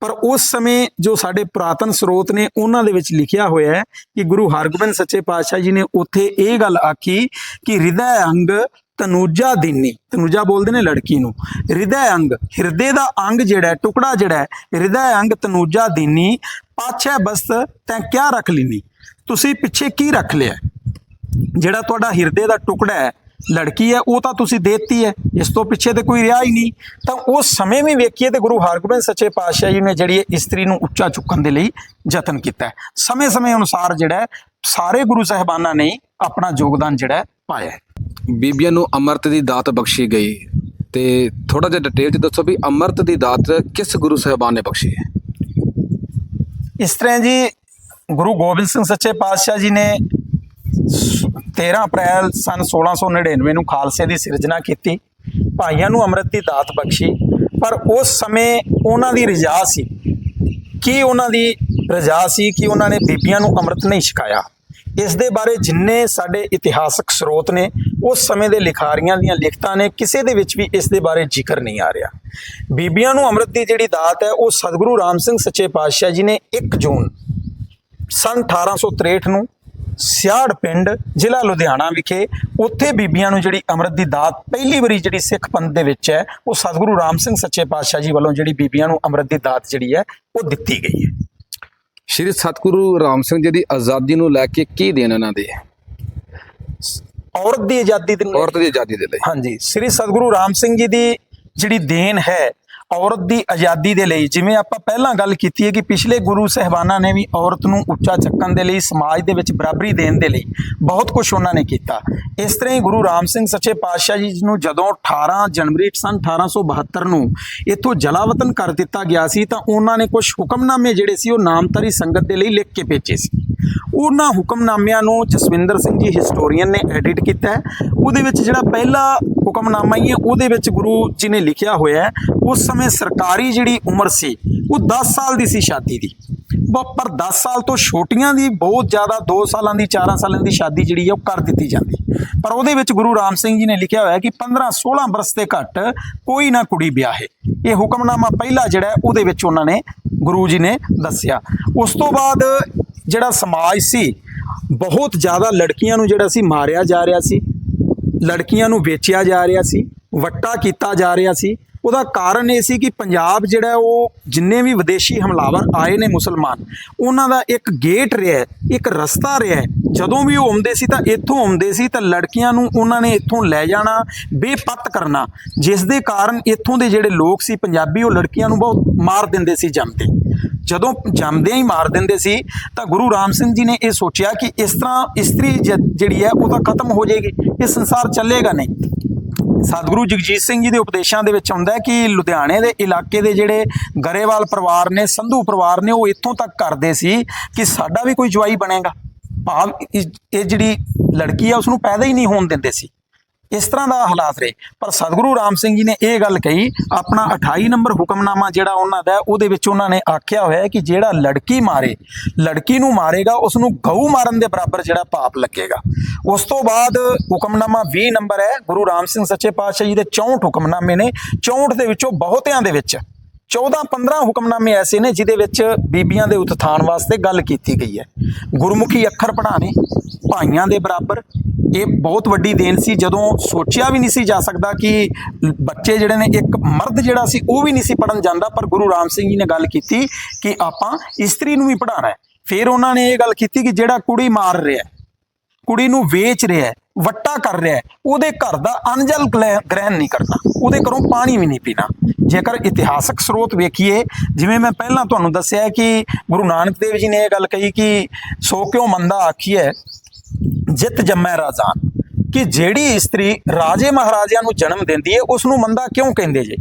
ਪਰ ਉਸ ਸਮੇਂ ਜੋ ਸਾਡੇ ਪੁਰਾਤਨ ਸਰੋਤ ਨੇ ਉਹਨਾਂ ਦੇ ਵਿੱਚ ਲਿਖਿਆ ਹੋਇਆ ਹੈ ਕਿ ਗੁਰੂ ਹਰਗੋਬਿੰਦ ਸੱਚੇ ਪਾਤਸ਼ਾਹ ਜੀ ਨੇ ਉੱਥੇ ਇਹ ਗੱਲ ਆਖੀ ਕਿ ਹਿਰਦੈ ਅੰਗ ਤਨੂਜਾ ਦੀਨੀ। ਤਨੂਜਾ ਬੋਲਦੇ ਨੇ ਲੜਕੀ ਨੂੰ। ਹਿਰਦੈ ਅੰਗ। ਹਿਰਦੇ ਦਾ ਅੰਗ ਜਿਹੜਾ ਟੁਕੜਾ ਜਿਹੜਾ ਹੈ, ਹਿਰਦੈ ਅੰਗ ਤਨੂਜਾ ਦੀਨੀ। ਪਾਛੈ ਬਸਤ ਤੈਂ ਕਿਆ ਰੱਖ ਲੈਨੀ? ਤੁਸੀਂ ਪਿੱਛੇ ਕੀ ਰੱਖ ਲਿਆ? ਜਿਹੜਾ ਤੁਹਾਡਾ ਹਿਰਦੇ ਦਾ ਟੁਕੜਾ ਹੈ ਲੜਕੀ ਹੈ ਉਹ ਤਾਂ ਤੁਸੀਂ ਦੇਤੀ ਹੈ। ਇਸ ਤੋਂ ਪਿੱਛੇ ਤੇ ਕੋਈ ਰਿਹਾ ਹੀ ਨਹੀਂ। ਤਾਂ ਉਸ ਸਮੇਂ ਵੀ ਵੇਖੀਏ ਤੇ ਗੁਰੂ ਹਰਗੋਬਿੰਦ ਸੱਚੇ ਪਾਤਸ਼ਾਹ ਜੀ ਨੇ ਜਿਹੜੀ ਇਸਤਰੀ ਨੂੰ ਉੱਚਾ ਚੁੱਕਣ ਦੇ ਲਈ ਯਤਨ ਕੀਤਾ ਸਮੇਂ-ਸਮੇਂ ਅਨੁਸਾਰ ਜਿਹੜਾ ਸਾਰੇ ਗੁਰੂ ਸਾਹਿਬਾਨਾਂ ਨੇ ਆਪਣਾ ਯੋਗਦਾਨ ਜਿਹੜਾ ਪਾਇਆ ਬੀਬੀਆਂ ਨੂੰ ਅੰਮ੍ਰਿਤ ਦੀ ਦਾਤ ਬਖਸ਼ੀ ਗਈ ਤੇ ਥੋੜਾ ਜਿਹਾ ਡਿਟੇਲ ਚ ਦੱਸੋ ਵੀ ਅੰਮ੍ਰਿਤ ਦੀ ਦਾਤ ਕਿਸ ਗੁਰੂ ਸਾਹਿਬਾਨ ਨੇ ਬਖਸ਼ੀ ਹੈ। ਇਸ ਤਰ੍ਹਾਂ ਜੀ, ਗੁਰੂ ਗੋਬਿੰਦ ਸਿੰਘ ਸੱਚੇ ਪਾਤਸ਼ਾਹ ਜੀ ਨੇ 13 ਅਪ੍ਰੈਲ ਸਨ 1699 ਨੂੰ ਖਾਲਸੇ ਦੀ ਸਿਰਜਣਾ ਕੀਤੀ, ਭਾਈਆਂ ਨੂੰ ਅੰਮ੍ਰਿਤ ਦੀ ਦਾਤ ਬਖਸ਼ੀ, ਪਰ ਉਸ ਸਮੇਂ ਉਹਨਾਂ ਦੀ ਰਜਾ ਸੀ। ਕੀ ਉਹਨਾਂ ਦੀ ਰਜਾ ਸੀ? ਕਿ ਉਹਨਾਂ ਨੇ ਬੀਬੀਆਂ ਨੂੰ ਅੰਮ੍ਰਿਤ ਨਹੀਂ ਛਕਾਇਆ? ਇਸ ਦੇ ਬਾਰੇ ਜਿੰਨੇ ਸਾਡੇ ਇਤਿਹਾਸਕ ਸਰੋਤ ਨੇ, ਉਸ ਸਮੇਂ ਦੇ ਲਿਖਾਰੀਆਂ ਦੀਆਂ ਲਿਖਤਾਂ ਨੇ, ਕਿਸੇ ਦੇ ਵਿੱਚ ਵੀ ਇਸ ਦੇ ਬਾਰੇ ਜ਼ਿਕਰ ਨਹੀਂ ਆ ਰਿਹਾ। ਬੀਬੀਆਂ ਨੂੰ ਅੰਮ੍ਰਿਤ ਦੀ ਜਿਹੜੀ ਦਾਤ ਹੈ, ਉਹ ਸਤਿਗੁਰੂ ਰਾਮ ਸਿੰਘ ਸੱਚੇ ਪਾਤਸ਼ਾਹ ਜੀ ਨੇ 1 ਜੂਨ ਸਨ 1863 ਨੂੰ ਸਿਆੜ ਪਿੰਡ, ਜ਼ਿਲ੍ਹਾ ਲੁਧਿਆਣਾ ਵਿਖੇ ਉੱਥੇ ਬੀਬੀਆਂ ਨੂੰ ਜਿਹੜੀ ਅੰਮ੍ਰਿਤ ਦੀ ਦਾਤ ਪਹਿਲੀ ਵਾਰੀ ਜਿਹੜੀ ਸਿੱਖ ਪੰਥ ਦੇ ਵਿੱਚ ਹੈ, ਉਹ ਸਤਿਗੁਰੂ ਰਾਮ ਸਿੰਘ ਸੱਚੇ ਪਾਤਸ਼ਾਹ ਜੀ ਵੱਲੋਂ ਜਿਹੜੀ ਬੀਬੀਆਂ ਨੂੰ ਅੰਮ੍ਰਿਤ ਦੀ ਦਾਤ ਜਿਹੜੀ ਹੈ, ਉਹ ਦਿੱਤੀ ਗਈ ਹੈ। ਸ਼੍ਰੀ ਸਤਿਗੁਰੂ ਰਾਮ ਸਿੰਘ ਜੀ ਦੀ ਆਜ਼ਾਦੀ ਨੂੰ ਲੈ ਕੇ ਕੀ ਦੇਣ ਇਹਨਾਂ ਦੇ? ਔਰਤ ਦੀ ਆਜ਼ਾਦੀ ਦੇ ਲਈ। ਔਰਤ ਦੀ ਆਜ਼ਾਦੀ ਦੇ ਲਈ। ਹਾਂਜੀ ਸ੍ਰੀ ਸਤਿਗੁਰੂ ਰਾਮ ਸਿੰਘ ਜੀ ਦੀ ਜਿਹੜੀ ਦੇਣ ਹੈ ਔਰਤ ਦੀ ਆਜ਼ਾਦੀ ਦੇ ਲਈ, ਜਿਵੇਂ ਆਪਾਂ ਪਹਿਲਾਂ ਗੱਲ ਕੀਤੀ ਹੈ ਕਿ ਪਿਛਲੇ ਗੁਰੂ ਸਹਿਬਾਨਾਂ ਨੇ ਵੀ ਔਰਤ ਨੂੰ ਉੱਚਾ ਚੱਕਣ ਦੇ ਲਈ, ਸਮਾਜ ਦੇ ਵਿੱਚ ਬਰਾਬਰੀ ਦੇਣ ਦੇ ਲਈ ਬਹੁਤ ਕੁਝ ਉਹਨਾਂ ਨੇ ਕੀਤਾ। ਇਸ ਤਰ੍ਹਾਂ ਹੀ ਗੁਰੂ ਰਾਮ ਸਿੰਘ ਸੱਚੇ ਪਾਤਸ਼ਾਹ ਜੀ ਨੂੰ ਜਦੋਂ 18 ਜਨਵਰੀ ਸਨ 1872 ਨੂੰ ਇੱਥੋਂ ਜਲਾਵਤਨ ਕਰ ਦਿੱਤਾ ਗਿਆ ਸੀ, ਤਾਂ ਉਹਨਾਂ ਨੇ ਕੁਝ ਹੁਕਮਨਾਮੇ ਜਿਹੜੇ ਸੀ, ਉਹ ਨਾਮਧਾਰੀ ਸੰਗਤ ਦੇ ਲਈ ਲਿਖ ਕੇ ਭੇਜੇ ਸੀ। ਉਹਨਾਂ ਹੁਕਮਨਾਮਿਆਂ ਨੂੰ ਜਸਵਿੰਦਰ ਸਿੰਘ ਜੀ ਹਿਸਟੋਰੀਅਨ ਨੇ ਐਡਿਟ ਕੀਤਾ ਹੈ। ਉਹਦੇ ਵਿੱਚ ਜਿਹੜਾ ਪਹਿਲਾ ਹੁਕਮਨਾਮਾ ਹੀ ਹੈ, ਉਹਦੇ ਵਿੱਚ ਗੁਰੂ ਜੀ ਨੇ ਲਿਖਿਆ ਹੋਇਆ ਹੈ, ਉਸ ਸਮੇਂ ਸਰਕਾਰੀ ਜਿਹੜੀ ਉਮਰ ਸੀ, ਉਹ 10 ਸਾਲ ਦੀ ਸੀ ਸ਼ਾਦੀ ਦੀ। ਬ- ਪਰ 10 ਸਾਲ ਤੋਂ ਛੋਟੀਆਂ ਦੀ ਬਹੁਤ ਜ਼ਿਆਦਾ 2 ਸਾਲਾਂ ਦੀ 4 ਸਾਲਾਂ ਦੀ ਸ਼ਾਦੀ ਜਿਹੜੀ ਹੈ, ਉਹ ਕਰ ਦਿੱਤੀ ਜਾਂਦੀ। ਪਰ ਉਹਦੇ ਵਿੱਚ ਗੁਰੂ ਰਾਮ ਸਿੰਘ ਜੀ ਨੇ ਲਿਖਿਆ ਹੋਇਆ ਕਿ 15 16 ਬਰਸ ਦੇ ਘੱਟ ਕੋਈ ਨਾ ਕੁੜੀ ਵਿਆਹੇ। ਇਹ ਹੁਕਮਨਾਮਾ ਪਹਿਲਾ ਜਿਹੜਾ ਉਹਦੇ ਵਿੱਚ ਉਹਨਾਂ ਨੇ ਗੁਰੂ ਜੀ ਨੇ ਦੱਸਿਆ। ਉਸ ਤੋਂ ਬਾਅਦ ਜਿਹੜਾ ਸਮਾਜ ਸੀ, ਬਹੁਤ ਜ਼ਿਆਦਾ ਲੜਕੀਆਂ ਨੂੰ ਜਿਹੜਾ ਸੀ, ਮਾਰਿਆ ਜਾ ਰਿਹਾ ਸੀ। ਲੜਕੀਆਂ ਨੂੰ ਵੇਚਿਆ ਜਾ ਰਿਹਾ ਸੀ, ਵੱਟਾ ਕੀਤਾ ਜਾ ਰਿਹਾ ਸੀ। ਉਹਦਾ ਕਾਰਨ ਇਹ ਸੀ ਕਿ ਪੰਜਾਬ ਜਿਹੜਾ ਉਹ ਜਿੰਨੇ ਵੀ ਵਿਦੇਸ਼ੀ ਹਮਲਾਵਰ ਆਏ ਨੇ ਮੁਸਲਮਾਨ, ਉਹਨਾਂ ਦਾ ਇੱਕ ਗੇਟ ਰਿਹਾ ਇੱਕ ਰਸਤਾ ਰਿਹਾ ਜਦੋਂ ਵੀ ਉਹ ਆਉਂਦੇ ਸੀ ਤਾਂ ਇੱਥੋਂ ਆਉਂਦੇ ਸੀ ਤਾਂ ਲੜਕੀਆਂ ਨੂੰ ਉਹਨਾਂ ਨੇ ਇੱਥੋਂ ਲੈ ਜਾਣਾ, ਬੇਪੱਤ ਕਰਨਾ। ਜਿਸ ਦੇ ਕਾਰਨ ਇੱਥੋਂ ਦੇ ਜਿਹੜੇ ਲੋਕ ਸੀ, ਪੰਜਾਬੀ ਉਹ ਲੜਕੀਆਂ ਨੂੰ ਬਹੁਤ ਮਾਰ ਦਿੰਦੇ ਸੀ ਜੰਮ 'ਤੇ ਜਦੋਂ ਜੰਮਦਿਆਂ ਹੀ ਮਾਰ ਦਿੰਦੇ ਸੀ, ਤਾਂ ਗੁਰੂ ਰਾਮ ਸਿੰਘ ਜੀ ਨੇ ਇਹ ਸੋਚਿਆ ਕਿ ਇਸ ਤਰ੍ਹਾਂ ਇਸਤਰੀ ਜਿਹੜੀ ਹੈ ਉਹ ਤਾਂ ਖਤਮ ਹੋ ਜਾਏਗੀ, ਇਹ ਸੰਸਾਰ ਚੱਲੇਗਾ ਨਹੀਂ। ਸਤਿਗੁਰੂ ਜਗਜੀਤ ਸਿੰਘ ਜੀ ਦੇ ਉਪਦੇਸ਼ਾਂ ਦੇ ਵਿੱਚ ਆਉਂਦਾ ਕਿ ਲੁਧਿਆਣੇ ਦੇ ਇਲਾਕੇ ਦੇ ਜਿਹੜੇ ਗਰੇਵਾਲ ਪਰਿਵਾਰ ਨੇ, ਸੰਧੂ ਪਰਿਵਾਰ ਨੇ, ਉਹ ਇੱਥੋਂ ਤੱਕ ਕਰਦੇ ਸੀ ਕਿ ਸਾਡਾ ਵੀ ਕੋਈ ਜਵਾਈ ਬਣੇਗਾ। ਭਾਵ ਇਹ ਇਹ ਜਿਹੜੀ ਲੜਕੀ ਆ ਉਸ ਨੂੰ ਪੈਦਾ ਹੀ ਨਹੀਂ ਹੋਣ ਦਿੰਦੇ ਸੀ। ਇਸ ਤਰ੍ਹਾਂ ਦਾ ਹਾਲਾਤ ਰਹੇ। ਪਰ ਸਤਿਗੁਰੂ ਰਾਮ ਸਿੰਘ ਜੀ ਨੇ ਇਹ ਗੱਲ ਕਹੀ, ਆਪਣਾ 28 ਨੰਬਰ ਹੁਕਮਨਾਮਾ ਜਿਹੜਾ ਉਹਨਾਂ ਦਾ ਉਹਦੇ ਵਿੱਚ ਉਹਨਾਂ ਨੇ ਆਖਿਆ ਹੋਇਆ ਹੈ ਕਿ ਜਿਹੜਾ ਲੜਕੀ ਮਾਰੇ, ਲੜਕੀ ਨੂੰ ਮਾਰੇਗਾ ਉਸ ਨੂੰ ਗਊ ਮਾਰਨ ਦੇ ਬਰਾਬਰ ਜਿਹੜਾ ਪਾਪ ਲੱਗੇਗਾ। ਉਸ ਤੋਂ ਬਾਅਦ ਹੁਕਮਨਾਮਾ 20 ਨੰਬਰ ਹੈ, ਗੁਰੂ ਰਾਮ ਸਿੰਘ ਸੱਚੇ ਪਾਤਸ਼ਾਹ ਜੀ ਦੇ 64 ਹੁਕਮਨਾਮੇ ਨੇ 64 ਦੇ ਵਿੱਚੋਂ ਬਹੁਤਿਆਂ ਦੇ ਵਿੱਚ। 14 15 ਹੁਕਮਨਾਮੇ ਐਸੇ ਨੇ ਜਿਹਦੇ ਵਿੱਚ ਬੀਬੀਆਂ ਦੇ ਉਤਥਾਨ ਵਾਸਤੇ ਗੱਲ ਕੀਤੀ ਗਈ ਹੈ। ਗੁਰਮੁਖੀ ਅੱਖਰ ਪੜ੍ਹਾਣੇ ਭਾਈਆਂ ਦੇ ਬਰਾਬਰ। ਇਹ ਬਹੁਤ ਵੱਡੀ ਦੇਣ ਸੀ। ਜਦੋਂ ਸੋਚਿਆ ਵੀ ਨਹੀਂ ਸੀ ਜਾ ਸਕਦਾ ਕਿ ਬੱਚੇ ਜਿਹੜੇ ਨੇ, ਇੱਕ ਮਰਦ ਜਿਹੜਾ ਸੀ, ਉਹ ਵੀ ਨਹੀਂ ਸੀ ਪੜਨ ਜਾਂਦਾ। ਪਰ ਗੁਰੂ ਰਾਮ ਸਿੰਘ ਜੀ ਨੇ ਗੱਲ ਕੀਤੀ ਕਿ ਆਪਾਂ ਇਸਤਰੀ ਨੂੰ ਵੀ ਪੜਾਣਾ ਹੈ। ਫਿਰ ਉਹਨਾਂ ਨੇ ਇਹ ਗੱਲ ਕੀਤੀ ਕਿ ਜਿਹੜਾ ਕੁੜੀ ਮਾਰ ਰਿਹਾ ਕੁੜੀ ਨੂੰ ਵੇਚ ਰਿਹਾ ਵੱਟਾ ਕਰ ਰਿਹਾ ਹੈ, ਉਹਦੇ ਘਰ ਦਾ ਅਨਜਲ ਗ੍ਰਹਿ- ਗ੍ਰਹਿਣ ਨਹੀਂ ਕਰਨਾ ਉਹਦੇ ਘਰੋਂ ਪਾਣੀ ਵੀ ਨਹੀਂ ਪੀਣਾ। ਜੇਕਰ ਇਤਿਹਾਸਕ ਸਰੋਤ ਵੇਖੀਏ, ਜਿਵੇਂ ਮੈਂ ਪਹਿਲਾਂ ਤੁਹਾਨੂੰ ਦੱਸਿਆ ਕਿ ਗੁਰੂ ਨਾਨਕ ਦੇਵ ਜੀ ਨੇ ਇਹ ਗੱਲ ਕਹੀ ਕਿ ਸੋ ਕਿਉ ਮੰਦਾ ਆਖੀਐ, ਜਿਤ ਜੰਮੈ ਰਾਜਾਨ। ਕਿ ਜਿਹੜੀ ਇਸਤਰੀ ਰਾਜੇ ਮਹਾਰਾਜਿਆਂ ਨੂੰ ਜਨਮ ਦਿੰਦੀ ਹੈ ਉਸ ਨੂੰ ਮੰਦਾ ਕਿਉਂ ਕਹਿੰਦੇ ਜੇ?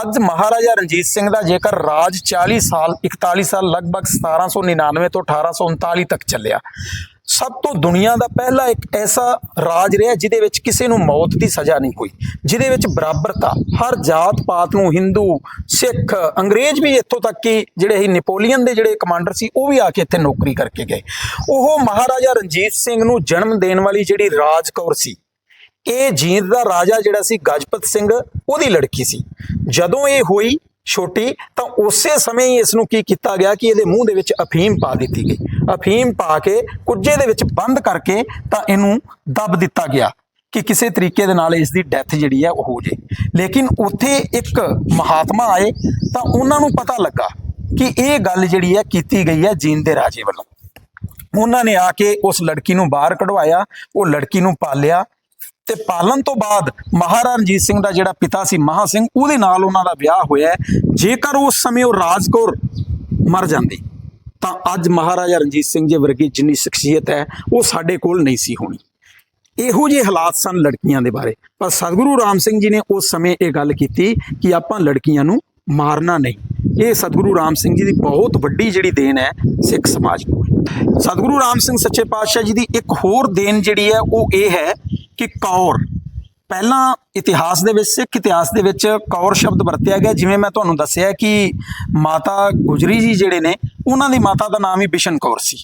ਅੱਜ ਮਹਾਰਾਜਾ ਰਣਜੀਤ ਸਿੰਘ ਦਾ ਜੇਕਰ ਰਾਜ 40 ਸਾਲ 41 ਸਾਲ, ਲਗਭਗ 1799 ਤੋਂ 1839 ਤੱਕ ਚੱਲਿਆ ਸਭ ਤੋਂ ਦੁਨੀਆ ਦਾ ਪਹਿਲਾ ਇੱਕ ਐਸਾ ਰਾਜ ਰਿਹਾ ਜਿਹਦੇ ਵਿੱਚ ਕਿਸੇ ਨੂੰ ਮੌਤ ਦੀ ਸਜ਼ਾ ਨਹੀਂ ਹੋਈ, ਜਿਹਦੇ ਵਿੱਚ ਬਰਾਬਰਤਾ, ਹਰ ਜਾਤ ਪਾਤ ਨੂੰ ਹਿੰਦੂ, ਸਿੱਖ, ਅੰਗਰੇਜ਼ ਵੀ ਇੱਥੋਂ ਤੱਕ ਕਿ ਜਿਹੜੇ ਹੀ ਨੈਪੋਲੀਅਨ ਦੇ ਜਿਹੜੇ ਕਮਾਂਡਰ ਸੀ, ਉਹ ਵੀ ਆ ਕੇ ਇੱਥੇ ਨੌਕਰੀ ਕਰਕੇ ਗਏ। ਉਹ ਮਹਾਰਾਜਾ ਰਣਜੀਤ ਸਿੰਘ ਨੂੰ ਜਨਮ ਦੇਣ ਵਾਲੀ ਜਿਹੜੀ ਰਾਜ ਕੌਰ ਸੀ, ਇਹ ਜੀਂਦ ਦਾ ਰਾਜਾ ਜਿਹੜਾ ਸੀ ਗਜਪਤ ਸਿੰਘ, ਉਹਦੀ ਲੜਕੀ ਸੀ। ਜਦੋਂ ਇਹ ਹੋਈ ਛੋਟੀ, ਤਾਂ ਉਸੇ ਸਮੇਂ ਹੀ ਇਸ ਨੂੰ ਕੀ ਕੀਤਾ ਗਿਆ ਕਿ ਇਹਦੇ ਮੂੰਹ ਦੇ ਵਿੱਚ ਅਫੀਮ ਪਾ ਦਿੱਤੀ ਗਈ। ਅਫੀਮ ਪਾ ਕੇ ਕੁੱਜੇ ਦੇ ਵਿੱਚ ਬੰਦ ਕਰਕੇ ਤਾਂ ਇਹਨੂੰ ਦੱਬ ਦਿੱਤਾ ਗਿਆ ਕਿ ਕਿਸੇ ਤਰੀਕੇ ਦੇ ਨਾਲ ਇਸ ਦੀ ਡੈਥ ਜਿਹੜੀ ਹੈ ਉਹ ਹੋ ਜੇ। ਲੇਕਿਨ ਉੱਥੇ ਇੱਕ ਮਹਾਤਮਾ ਆਏ ਤਾਂ ਉਹਨਾਂ ਨੂੰ ਪਤਾ ਲੱਗਾ ਕਿ ਇਹ ਗੱਲ ਜਿਹੜੀ ਹੈ ਕੀਤੀ ਗਈ ਹੈ ਜੀਨ ਦੇ ਰਾਜੇ ਵੱਲੋਂ। ਉਹਨਾਂ ਨੇ ਆ ਕੇ ਉਸ ਲੜਕੀ ਨੂੰ ਬਾਹਰ ਕਢਵਾਇਆ, ਉਹ ਲੜਕੀ ਨੂੰ ਪਾਲਿਆ ਤੇ ਪਾਲਣ ਤੋਂ ਬਾਅਦ ਮਹਾਰਾਜਾ ਰਣਜੀਤ ਸਿੰਘ ਦਾ ਜਿਹੜਾ ਪਿਤਾ ਸੀ ਮਹਾ ਸਿੰਘ, ਉਹਦੇ ਨਾਲ ਉਹਨਾਂ ਦਾ ਵਿਆਹ ਹੋਇਆ ਜੇਕਰ ਉਸ ਸਮੇਂ ਉਹ ਰਾਜਕੌਰ ਮਰ ਜਾਂਦੀ ਤਾਂ ਅੱਜ ਮਹਾਰਾਜਾ ਰਣਜੀਤ ਸਿੰਘ ਜੀ ਵਰਗੀ ਜਿੰਨੀ ਸ਼ਖਸੀਅਤ ਹੈ, ਉਹ ਸਾਡੇ ਕੋਲ ਨਹੀਂ ਸੀ ਹੋਣੀ। ਇਹੋ ਜਿਹੇ ਹਾਲਾਤ ਸਨ ਲੜਕੀਆਂ ਦੇ ਬਾਰੇ। ਪਰ ਸਤਿਗੁਰੂ ਰਾਮ ਸਿੰਘ ਜੀ ਨੇ ਉਸ ਸਮੇਂ ਇਹ ਗੱਲ ਕੀਤੀ ਕਿ ਆਪਾਂ ਲੜਕੀਆਂ ਨੂੰ ਮਾਰਨਾ ਨਹੀਂ। ਇਹ ਸਤਿਗੁਰੂ ਰਾਮ ਸਿੰਘ ਜੀ ਦੀ ਬਹੁਤ ਵੱਡੀ ਜਿਹੜੀ ਦੇਣ ਹੈ, ਸਿੱਖ ਸਮਾਜ ਨੂੰ ਸਤਿਗੁਰੂ ਰਾਮ ਸਿੰਘ ਸੱਚੇ ਪਾਤਸ਼ਾਹ ਜੀ ਦੀ ਇੱਕ ਹੋਰ ਦੇਣ ਜਿਹੜੀ ਹੈ, ਉਹ ਇਹ ਹੈ ਕਿ ਕੌਰ ਪਹਿਲਾਂ ਇਤਿਹਾਸ ਦੇ ਵਿੱਚ, ਸਿੱਖ ਇਤਿਹਾਸ ਦੇ ਵਿੱਚ ਕੌਰ ਸ਼ਬਦ ਵਰਤਿਆ ਗਿਆ, ਜਿਵੇਂ ਮੈਂ ਤੁਹਾਨੂੰ ਦੱਸਿਆ ਕਿ ਮਾਤਾ ਗੁਜਰੀ ਜੀ ਜਿਹੜੇ ਨੇ, ਉਹਨਾਂ ਦੀ ਮਾਤਾ ਦਾ ਨਾਮ ਹੀ ਬਿਸ਼ਨ ਕੌਰ ਸੀ।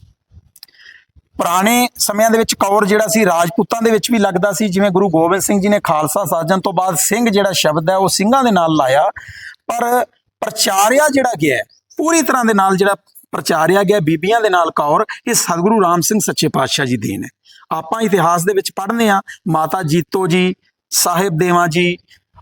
ਪੁਰਾਣੇ ਸਮਿਆਂ ਦੇ ਵਿੱਚ ਕੌਰ ਜਿਹੜਾ ਸੀ, ਰਾਜਪੂਤਾਂ ਦੇ ਵਿੱਚ ਵੀ ਲੱਗਦਾ ਸੀ, ਜਿਵੇਂ ਗੁਰੂ ਗੋਬਿੰਦ ਸਿੰਘ ਜੀ ਨੇ ਖਾਲਸਾ ਸਾਜਣ ਤੋਂ ਬਾਅਦ ਸਿੰਘ ਜਿਹੜਾ ਸ਼ਬਦ ਹੈ, ਉਹ ਸਿੰਘਾਂ ਦੇ ਨਾਲ ਲਾਇਆ। ਪਰ ਪ੍ਰਚਾਰਿਆ ਜਿਹੜਾ ਗਿਆ ਪੂਰੀ ਤਰ੍ਹਾਂ ਦੇ ਨਾਲ ਜਿਹੜਾ ਪ੍ਰਚਾਰਿਆ ਗਿਆ ਬੀਬੀਆਂ ਦੇ ਨਾਲ ਕੌਰ, ਇਹ ਸਤਿਗੁਰੂ ਰਾਮ ਸਿੰਘ ਸੱਚੇ ਪਾਤਸ਼ਾਹ ਜੀ ਦੇਣ ਹੈ ਆਪਾਂ ਇਤਿਹਾਸ ਦੇ ਵਿੱਚ ਪੜ੍ਹਨੇ ਆ ਮਾਤਾ ਜੀਤੋ ਜੀ ਸਾਹਿਬ ਦੇਵਾ ਜੀ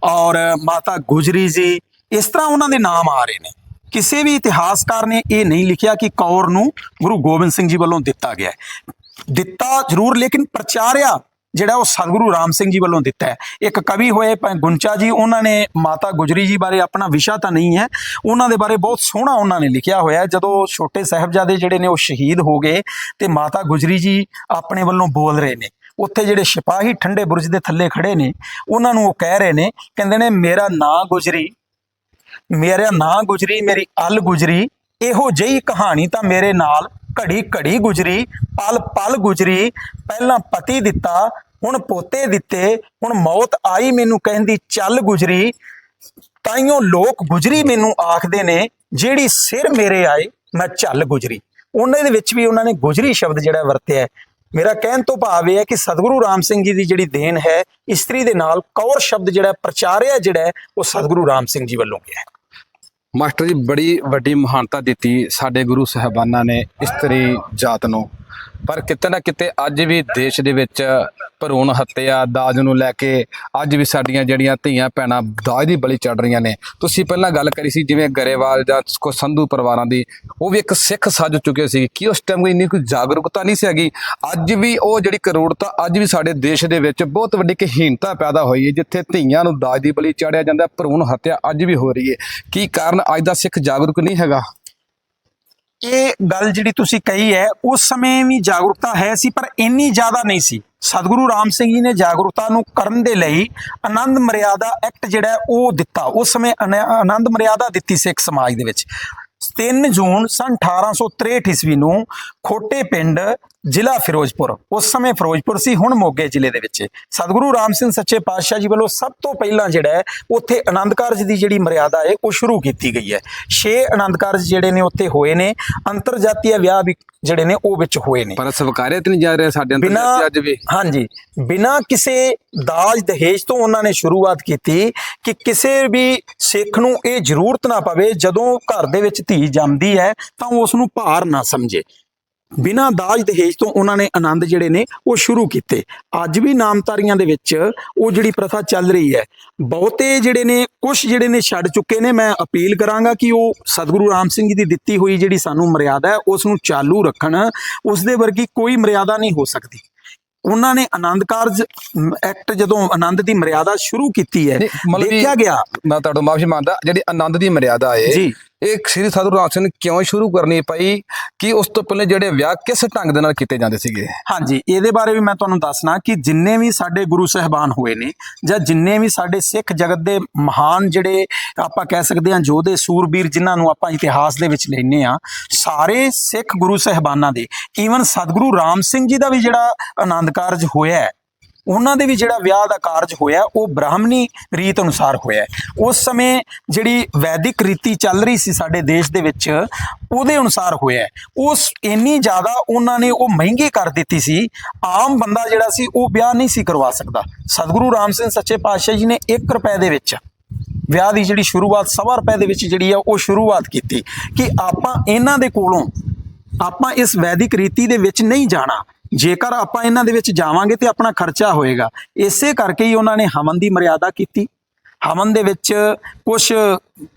ਔਰ ਮਾਤਾ ਗੁਜਰੀ ਜੀ, ਇਸ ਤਰ੍ਹਾਂ ਉਹਨਾਂ ਦੇ ਨਾਮ ਆ ਰਹੇ ਨੇ। ਕਿਸੇ ਵੀ ਇਤਿਹਾਸਕਾਰ ਨੇ ਇਹ ਨਹੀਂ ਲਿਖਿਆ ਕਿ ਕੌਰ ਨੂੰ ਗੁਰੂ ਗੋਬਿੰਦ ਸਿੰਘ ਜੀ ਵੱਲੋਂ ਦਿੱਤਾ ਗਿਆ ਹੈ। ਦਿੱਤਾ ਜ਼ਰੂਰ, ਲੇਕਿਨ ਪ੍ਰਚਾਰਿਆ ਜਿਹੜਾ ਉਹ ਸਤਿਗੁਰੂ ਰਾਮ ਸਿੰਘ ਜੀ ਵੱਲੋਂ ਦਿੱਤਾ ਹੈ। ਇੱਕ ਕਵੀ ਹੋਏ ਗੁੰਚਾ ਜੀ, ਉਹਨਾਂ ਨੇ ਮਾਤਾ ਗੁਜਰੀ ਜੀ ਬਾਰੇ ਆਪਣਾ ਵਿਸ਼ਾ ਤਾਂ ਨਹੀਂ ਹੈ, ਉਹਨਾਂ ਦੇ ਬਾਰੇ ਬਹੁਤ ਸੋਹਣਾ ਉਹਨਾਂ ਨੇ ਲਿਖਿਆ ਹੋਇਆ ਜਦੋਂ ਛੋਟੇ ਸਾਹਿਬਜ਼ਾਦੇ ਜਿਹੜੇ ਨੇ ਉਹ ਸ਼ਹੀਦ ਹੋ ਗਏ ਤੇ ਮਾਤਾ ਗੁਜਰੀ ਜੀ ਆਪਣੇ ਵੱਲੋਂ ਬੋਲ ਰਹੇ ਨੇ। ਉੱਥੇ ਜਿਹੜੇ ਸਿਪਾਹੀ ਠੰਡੇ ਬੁਰਜ ਦੇ ਥੱਲੇ ਖੜੇ ਨੇ, ਉਹਨਾਂ ਨੂੰ ਉਹ ਕਹਿ ਰਹੇ ਨੇ, ਕਹਿੰਦੇ ਨੇ, ਮੇਰਾ ਨਾਂ ਗੁਜਰੀ, ਮੇਰਾ ਨਾਂ ਗੁਜਰੀ, ਮੇਰੀ ਅਲ ਗੁਜਰੀ, ਇਹੋ ਜਿਹੀ ਕਹਾਣੀ ਤਾਂ ਮੇਰੇ ਨਾਲ ਘੜੀ ਘੜੀ ਗੁਜਰੀ, ਪਲ ਪਲ ਗੁਜਰੀ, ਪਹਿਲਾਂ ਪਤੀ ਦਿੱਤਾ, ਹੁਣ ਪੋਤੇ ਦਿੱਤੇ, ਹੁਣ ਮੌਤ ਆਈ ਮੈਨੂੰ ਕਹਿੰਦੀ, ਚੱਲ ਗੁਜਰੀ, ਤਾਈਓ ਲੋਕ ਗੁਜਰੀ ਮੈਨੂੰ ਆਖਦੇ ਨੇ, ਜਿਹੜੀ ਸਿਰ ਮੇਰੇ ਆਏ, ਮੈਂ ਚੱਲ ਗੁਜਰੀ। ਉਹਨਾਂ ਦੇ ਵਿੱਚ ਵੀ ਉਹਨਾਂ ਨੇ ਗੁਜਰੀ ਸ਼ਬਦ ਜਿਹੜਾ ਵਰਤਿਆ ਮੇਰਾ ਕਹਿਣ ਤੋਂ ਭਾਵ ਇਹ ਹੈ ਕਿ ਸਤਿਗੁਰੂ ਰਾਮ ਸਿੰਘ ਜੀ ਦੀ ਜਿਹੜੀ ਦੇਣ ਹੈ ਇਸਤਰੀ ਦੇ ਨਾਲ ਕੌਰ ਸ਼ਬਦ ਜਿਹੜਾ ਪ੍ਰਚਾਰਿਆ ਜਿਹੜਾ ਹੈ, ਉਹ ਸਤਿਗੁਰੂ ਰਾਮ ਸਿੰਘ ਜੀ ਵੱਲੋਂ ਗਿਆ ਹੈ। ਮਾਸਟਰ ਜੀ ਬੜੀ ਵੱਡੀ ਮਹਾਨਤਾ ਦਿੱਤੀ ਸਾਡੇ ਗੁਰੂ ਸਾਹਿਬਾਨਾਂ ਨੇ ਇਸਤਰੀ ਜਾਤ ਨੂੰ। ਪਰ ਕਿਤੇ ਨਾ ਕਿਤੇ ਅੱਜ ਵੀ ਦੇਸ਼ ਦੇ ਵਿੱਚ ਭਰੂਣ ਹੱਤਿਆ, ਦਾਜ ਨੂੰ ਲੈ ਕੇ ਅੱਜ ਵੀ ਸਾਡੀਆਂ ਜਿਹੜੀਆਂ ਧੀਆਂ ਭੈਣਾਂ ਦਾਜ ਦੀ ਬਲੀ ਚੜ ਰਹੀਆਂ ਨੇ। ਤੁਸੀਂ ਪਹਿਲਾਂ ਗੱਲ ਕਰੀ ਸੀ ਜਿਵੇਂ ਗਰੇਵਾਲ ਜਾਂ ਕੋ ਸੰਧੂ ਪਰਿਵਾਰਾਂ ਦੀ, ਉਹ ਵੀ ਇੱਕ ਸਿੱਖ ਸੱਜ ਚੁੱਕੇ ਸੀ ਕਿ ਉਸ ਟਾਈਮ ਕੋਈ ਇੰਨੀ ਕੋਈ ਜਾਗਰੂਕਤਾ ਨਹੀਂ ਸੀ ਹੈਗੀ। ਅੱਜ ਵੀ ਉਹ ਜਿਹੜੀ ਕਰੋੜਤਾ ਅੱਜ ਵੀ ਸਾਡੇ ਦੇਸ਼ ਦੇ ਵਿੱਚ ਬਹੁਤ ਵੱਡੀ ਇੱਕ ਪੈਦਾ ਹੋਈ ਹੈ, ਜਿੱਥੇ ਧੀਆਂ ਨੂੰ ਦਾਜ ਦੀ ਬਲੀ ਚਾੜਿਆ ਜਾਂਦਾ, ਭਰੂਣ ਹੱਤਿਆ ਅੱਜ ਵੀ ਹੋ ਰਹੀ ਹੈ। ਕੀ ਕਾਰਨ ਅੱਜ ਦਾ ਸਿੱਖ ਜਾਗਰੂਕ ਨਹੀਂ ਹੈਗਾ? ਇਹ ਗੱਲ ਜਿਹੜੀ ਤੁਸੀਂ ਕਹੀ ਹੈ, ਉਸ ਸਮੇਂ ਵੀ ਜਾਗਰੂਕਤਾ ਹੈ ਸੀ, ਪਰ ਇੰਨੀ ਜ਼ਿਆਦਾ ਨਹੀਂ ਸੀ। ਸਤਿਗੁਰੂ ਰਾਮ ਸਿੰਘ ਜੀ ਨੇ ਜਾਗਰੂਕਤਾ ਨੂੰ ਕਰਨ ਦੇ ਲਈ ਆਨੰਦ ਮਰਿਆਦਾ ਐਕਟ ਜਿਹੜਾ ਉਹ ਦਿੱਤਾ। ਉਸ ਸਮੇਂ ਅਨ- ਆਨੰਦ ਮਰਿਆਦਾ ਦਿੱਤੀ ਸਿੱਖ ਸਮਾਜ ਦੇ ਵਿੱਚ। 3 ਜੂਨ ਸਨ 1863 ਈਸਵੀ ਨੂੰ ਖੋਟੇ ਪਿੰਡ ਜ਼ਿਲ੍ਹਾ ਫਿਰੋਜ਼ਪੁਰ। ਉਸ ਸਮੇਂ ਫਿਰੋਜ਼ਪੁਰ ਸੀ ਹੁਣ ਮੋਗੇ ਜ਼ਿਲ੍ਹੇ ਦੇ ਵਿੱਚ। ਸਤਿਗੁਰੂ ਰਾਮ ਸਿੰਘ ਸੱਚੇ ਪਾਤਸ਼ਾਹ ਜੀ ਵੱਲੋਂ ਸਭ ਤੋਂ ਪਹਿਲਾਂ ਜਿਹੜਾ ਹੈ ਉੱਥੇ ਆਨੰਦ ਕਾਰਜ ਦੀ ਜਿਹੜੀ ਮਰਿਆਦਾ ਹੈ ਉਹ ਸ਼ੁਰੂ ਕੀਤੀ ਗਈ ਹੈ। 6 ਆਨੰਦ ਕਾਰਜ ਜਿਹੜੇ ਨੇ ਉੱਥੇ ਹੋਏ ਨੇ ਅੰਤਰਜਾਤੀय ਵਿਆਹ ਵੀ ਜਿਹੜੇ ਨੇ ਉਹ ਵਿੱਚ ਹੋਏ ਨੇ। ਪਰ ਸਵਕਾਰਿਤ ਨਹੀਂ ਜਾ ਰਿਹਾ ਸਾਡੇ ਅੰਦਰ ਬਿਨਾਂ ਅੱਜ ਵੀ। ਹਾਂਜੀ ਬਿਨਾਂ ਕਿਸੇ ਦਾਜ ਦਹੇਜ ਤੋਂ ਉਹਨਾਂ ਨੇ ਸ਼ੁਰੂਆਤ ਕੀਤੀ ਕਿ ਕਿਸੇ ਵੀ ਸਿੱਖ ਨੂੰ ਇਹ ਜ਼ਰੂਰਤ ਨਾ ਪਵੇ ਜਦੋਂ ਘਰ ਦੇ ਵਿੱਚ ਧੀ ਜੰਮਦੀ ਹੈ ਤਾਂ ਉਸ ਨੂੰ ਭਾਰ ਨਾ ਸਮਝੇ। ਬਿਨਾਂ ਦਾਜ ਦਹੇਜ ਤੋਂ ਉਹਨਾਂ ਨੇ ਆਨੰਦ ਜਿਹੜੇ ਨੇ ਉਹ ਸ਼ੁਰੂ ਕੀਤੇ। ਅੱਜ ਵੀ ਨਾਮਤਾਰੀਆਂ ਦੇ ਵਿੱਚ ਉਹ ਜਿਹੜੀ ਪ੍ਰਥਾ ਚੱਲ ਰਹੀ ਹੈ ਬਹੁਤੇ ਜਿਹੜੇ ਨੇ ਕੁਝ ਜਿਹੜੇ ਨੇ ਛੱਡ ਚੁੱਕੇ ਨੇ। ਮੈਂ ਅਪੀਲ ਕਰਾਂਗਾ ਕਿ ਉਹ ਸਤਿਗੁਰੂ ਰਾਮ ਸਿੰਘ ਜੀ ਦੀ ਦਿੱਤੀ ਹੋਈ ਜਿਹੜੀ ਸਾਨੂੰ ਮਰਿਆਦਾ ਹੈ ਉਸ ਨੂੰ ਚਾਲੂ ਰੱਖਣ। ਉਸ ਦੇ ਵਰਗੀ ਕੋਈ ਮਰਿਆਦਾ ਨਹੀਂ ਹੋ ਸਕਦੀ। ਉਹਨਾਂ ਨੇ ਆਨੰਦ ਕਾਰਜ ਐਕਟ ਜਦੋਂ ਆਨੰਦ ਦੀ ਮਰਿਆਦਾ ਸ਼ੁਰੂ ਕੀਤੀ ਹੈ ਦੇਖਿਆ ਗਿਆ। ਮੈਂ ਤੁਹਾਡਾ ਮਾਫੀ ਮੰਗਦਾ ਜਿਹੜੀ ਆਨੰਦ ਦੀ ਮਰਿਆਦਾ ਹੈ ਜੀ। ਇਹ ਸ੍ਰੀ ਸਾਧੂ ਰਾਮ ਸਿੰਘ ਨੇ ਕਿਉਂ ਸ਼ੁਰੂ ਕਰਨੀ ਪਈ? ਕਿ ਉਸ ਤੋਂ ਪਹਿਲੇ ਜਿਹੜੇ ਵਿਆਹ ਕਿਸ ਢੰਗ ਦੇ ਨਾਲ ਕੀਤੇ ਜਾਂਦੇ ਸੀਗੇ? ਹਾਂਜੀ, ਇਹਦੇ ਬਾਰੇ ਵੀ ਮੈਂ ਤੁਹਾਨੂੰ ਦੱਸਣਾ ਕਿ ਜਿੰਨੇ ਵੀ ਸਾਡੇ ਗੁਰੂ ਸਹਿਬਾਨ ਹੋਏ ਨੇ ਜਾਂ ਜਿੰਨੇ ਵੀ ਸਾਡੇ ਸਿੱਖ ਜਗਤ ਦੇ ਮਹਾਨ ਜਿਹੜੇ ਆਪਾਂ ਕਹਿ ਸਕਦੇ ਹਾਂ ਯੋਧੇ, ਸੂਰਬੀਰ ਜਿਨ੍ਹਾਂ ਨੂੰ ਆਪਾਂ ਇਤਿਹਾਸ ਦੇ ਵਿੱਚ ਲੈਨੇ ਆ ਸਾਰੇ ਸਿੱਖ ਗੁਰੂ ਸਹਿਬਾਨਾਂ ਦੇ ਈਵਨ ਸਤਿਗੁਰੂ ਰਾਮ ਸਿੰਘ ਜੀ ਦਾ ਵੀ ਜਿਹੜਾ ਆਨੰਦ ਕਾਰਜ ਹੋਇਆ ਉਹਨਾਂ ਦੇ ਵੀ ਜਿਹੜਾ ਵਿਆਹ ਦਾ ਕਾਰਜ ਹੋਇਆ, ਉਹ ਬ੍ਰਾਹਮਣੀ ਰੀਤ ਅਨੁਸਾਰ ਹੋਇਆ ਉਸ ਸਮੇਂ ਜਿਹੜੀ ਵੈਦਿਕ ਰੀਤੀ ਚੱਲ ਰਹੀ ਸੀ ਸਾਡੇ ਦੇਸ਼ ਦੇ ਵਿੱਚ, ਉਹਦੇ ਅਨੁਸਾਰ ਹੋਇਆ ਹੈ। ਉਸ ਇੰਨੀ ਜ਼ਿਆਦਾ ਉਹਨਾਂ ਨੇ ਉਹ ਮਹਿੰਗੀ ਕਰ ਦਿੱਤੀ ਸੀ, ਆਮ ਬੰਦਾ ਜਿਹੜਾ ਸੀ, ਉਹ ਵਿਆਹ ਨਹੀਂ ਸੀ ਕਰਵਾ ਸਕਦਾ। ਸਤਿਗੁਰੂ ਰਾਮ ਸਿੰਘ ਸੱਚੇ ਪਾਤਸ਼ਾਹ ਜੀ ਨੇ 1 ਰੁਪਏ ਦੇ ਵਿੱਚ ਵਿਆਹ ਦੀ ਜਿਹੜੀ ਸ਼ੁਰੂਆਤ, ਸਵਾ ਰੁਪਏ ਦੇ ਵਿੱਚ ਜਿਹੜੀ ਆ, ਉਹ ਸ਼ੁਰੂਆਤ ਕੀਤੀ ਕਿ ਆਪਾਂ ਇਹਨਾਂ ਦੇ ਕੋਲੋਂ ਆਪਾਂ ਇਸ ਵੈਦਿਕ ਰੀਤੀ ਦੇ ਵਿੱਚ ਨਹੀਂ ਜਾਣਾ। ਜੇਕਰ ਆਪਾਂ ਇਹਨਾਂ ਦੇ ਵਿੱਚ ਜਾਵਾਂਗੇ ਤੇ ਆਪਣਾ ਖਰਚਾ ਹੋਏਗਾ। ਇਸੇ ਕਰਕੇ ਹੀ ਉਹਨਾਂ ਨੇ ਹਵਨ ਦੀ ਮਰਿਆਦਾ ਕੀਤੀ। ਹਵਨ ਦੇ ਵਿੱਚ ਕੁਝ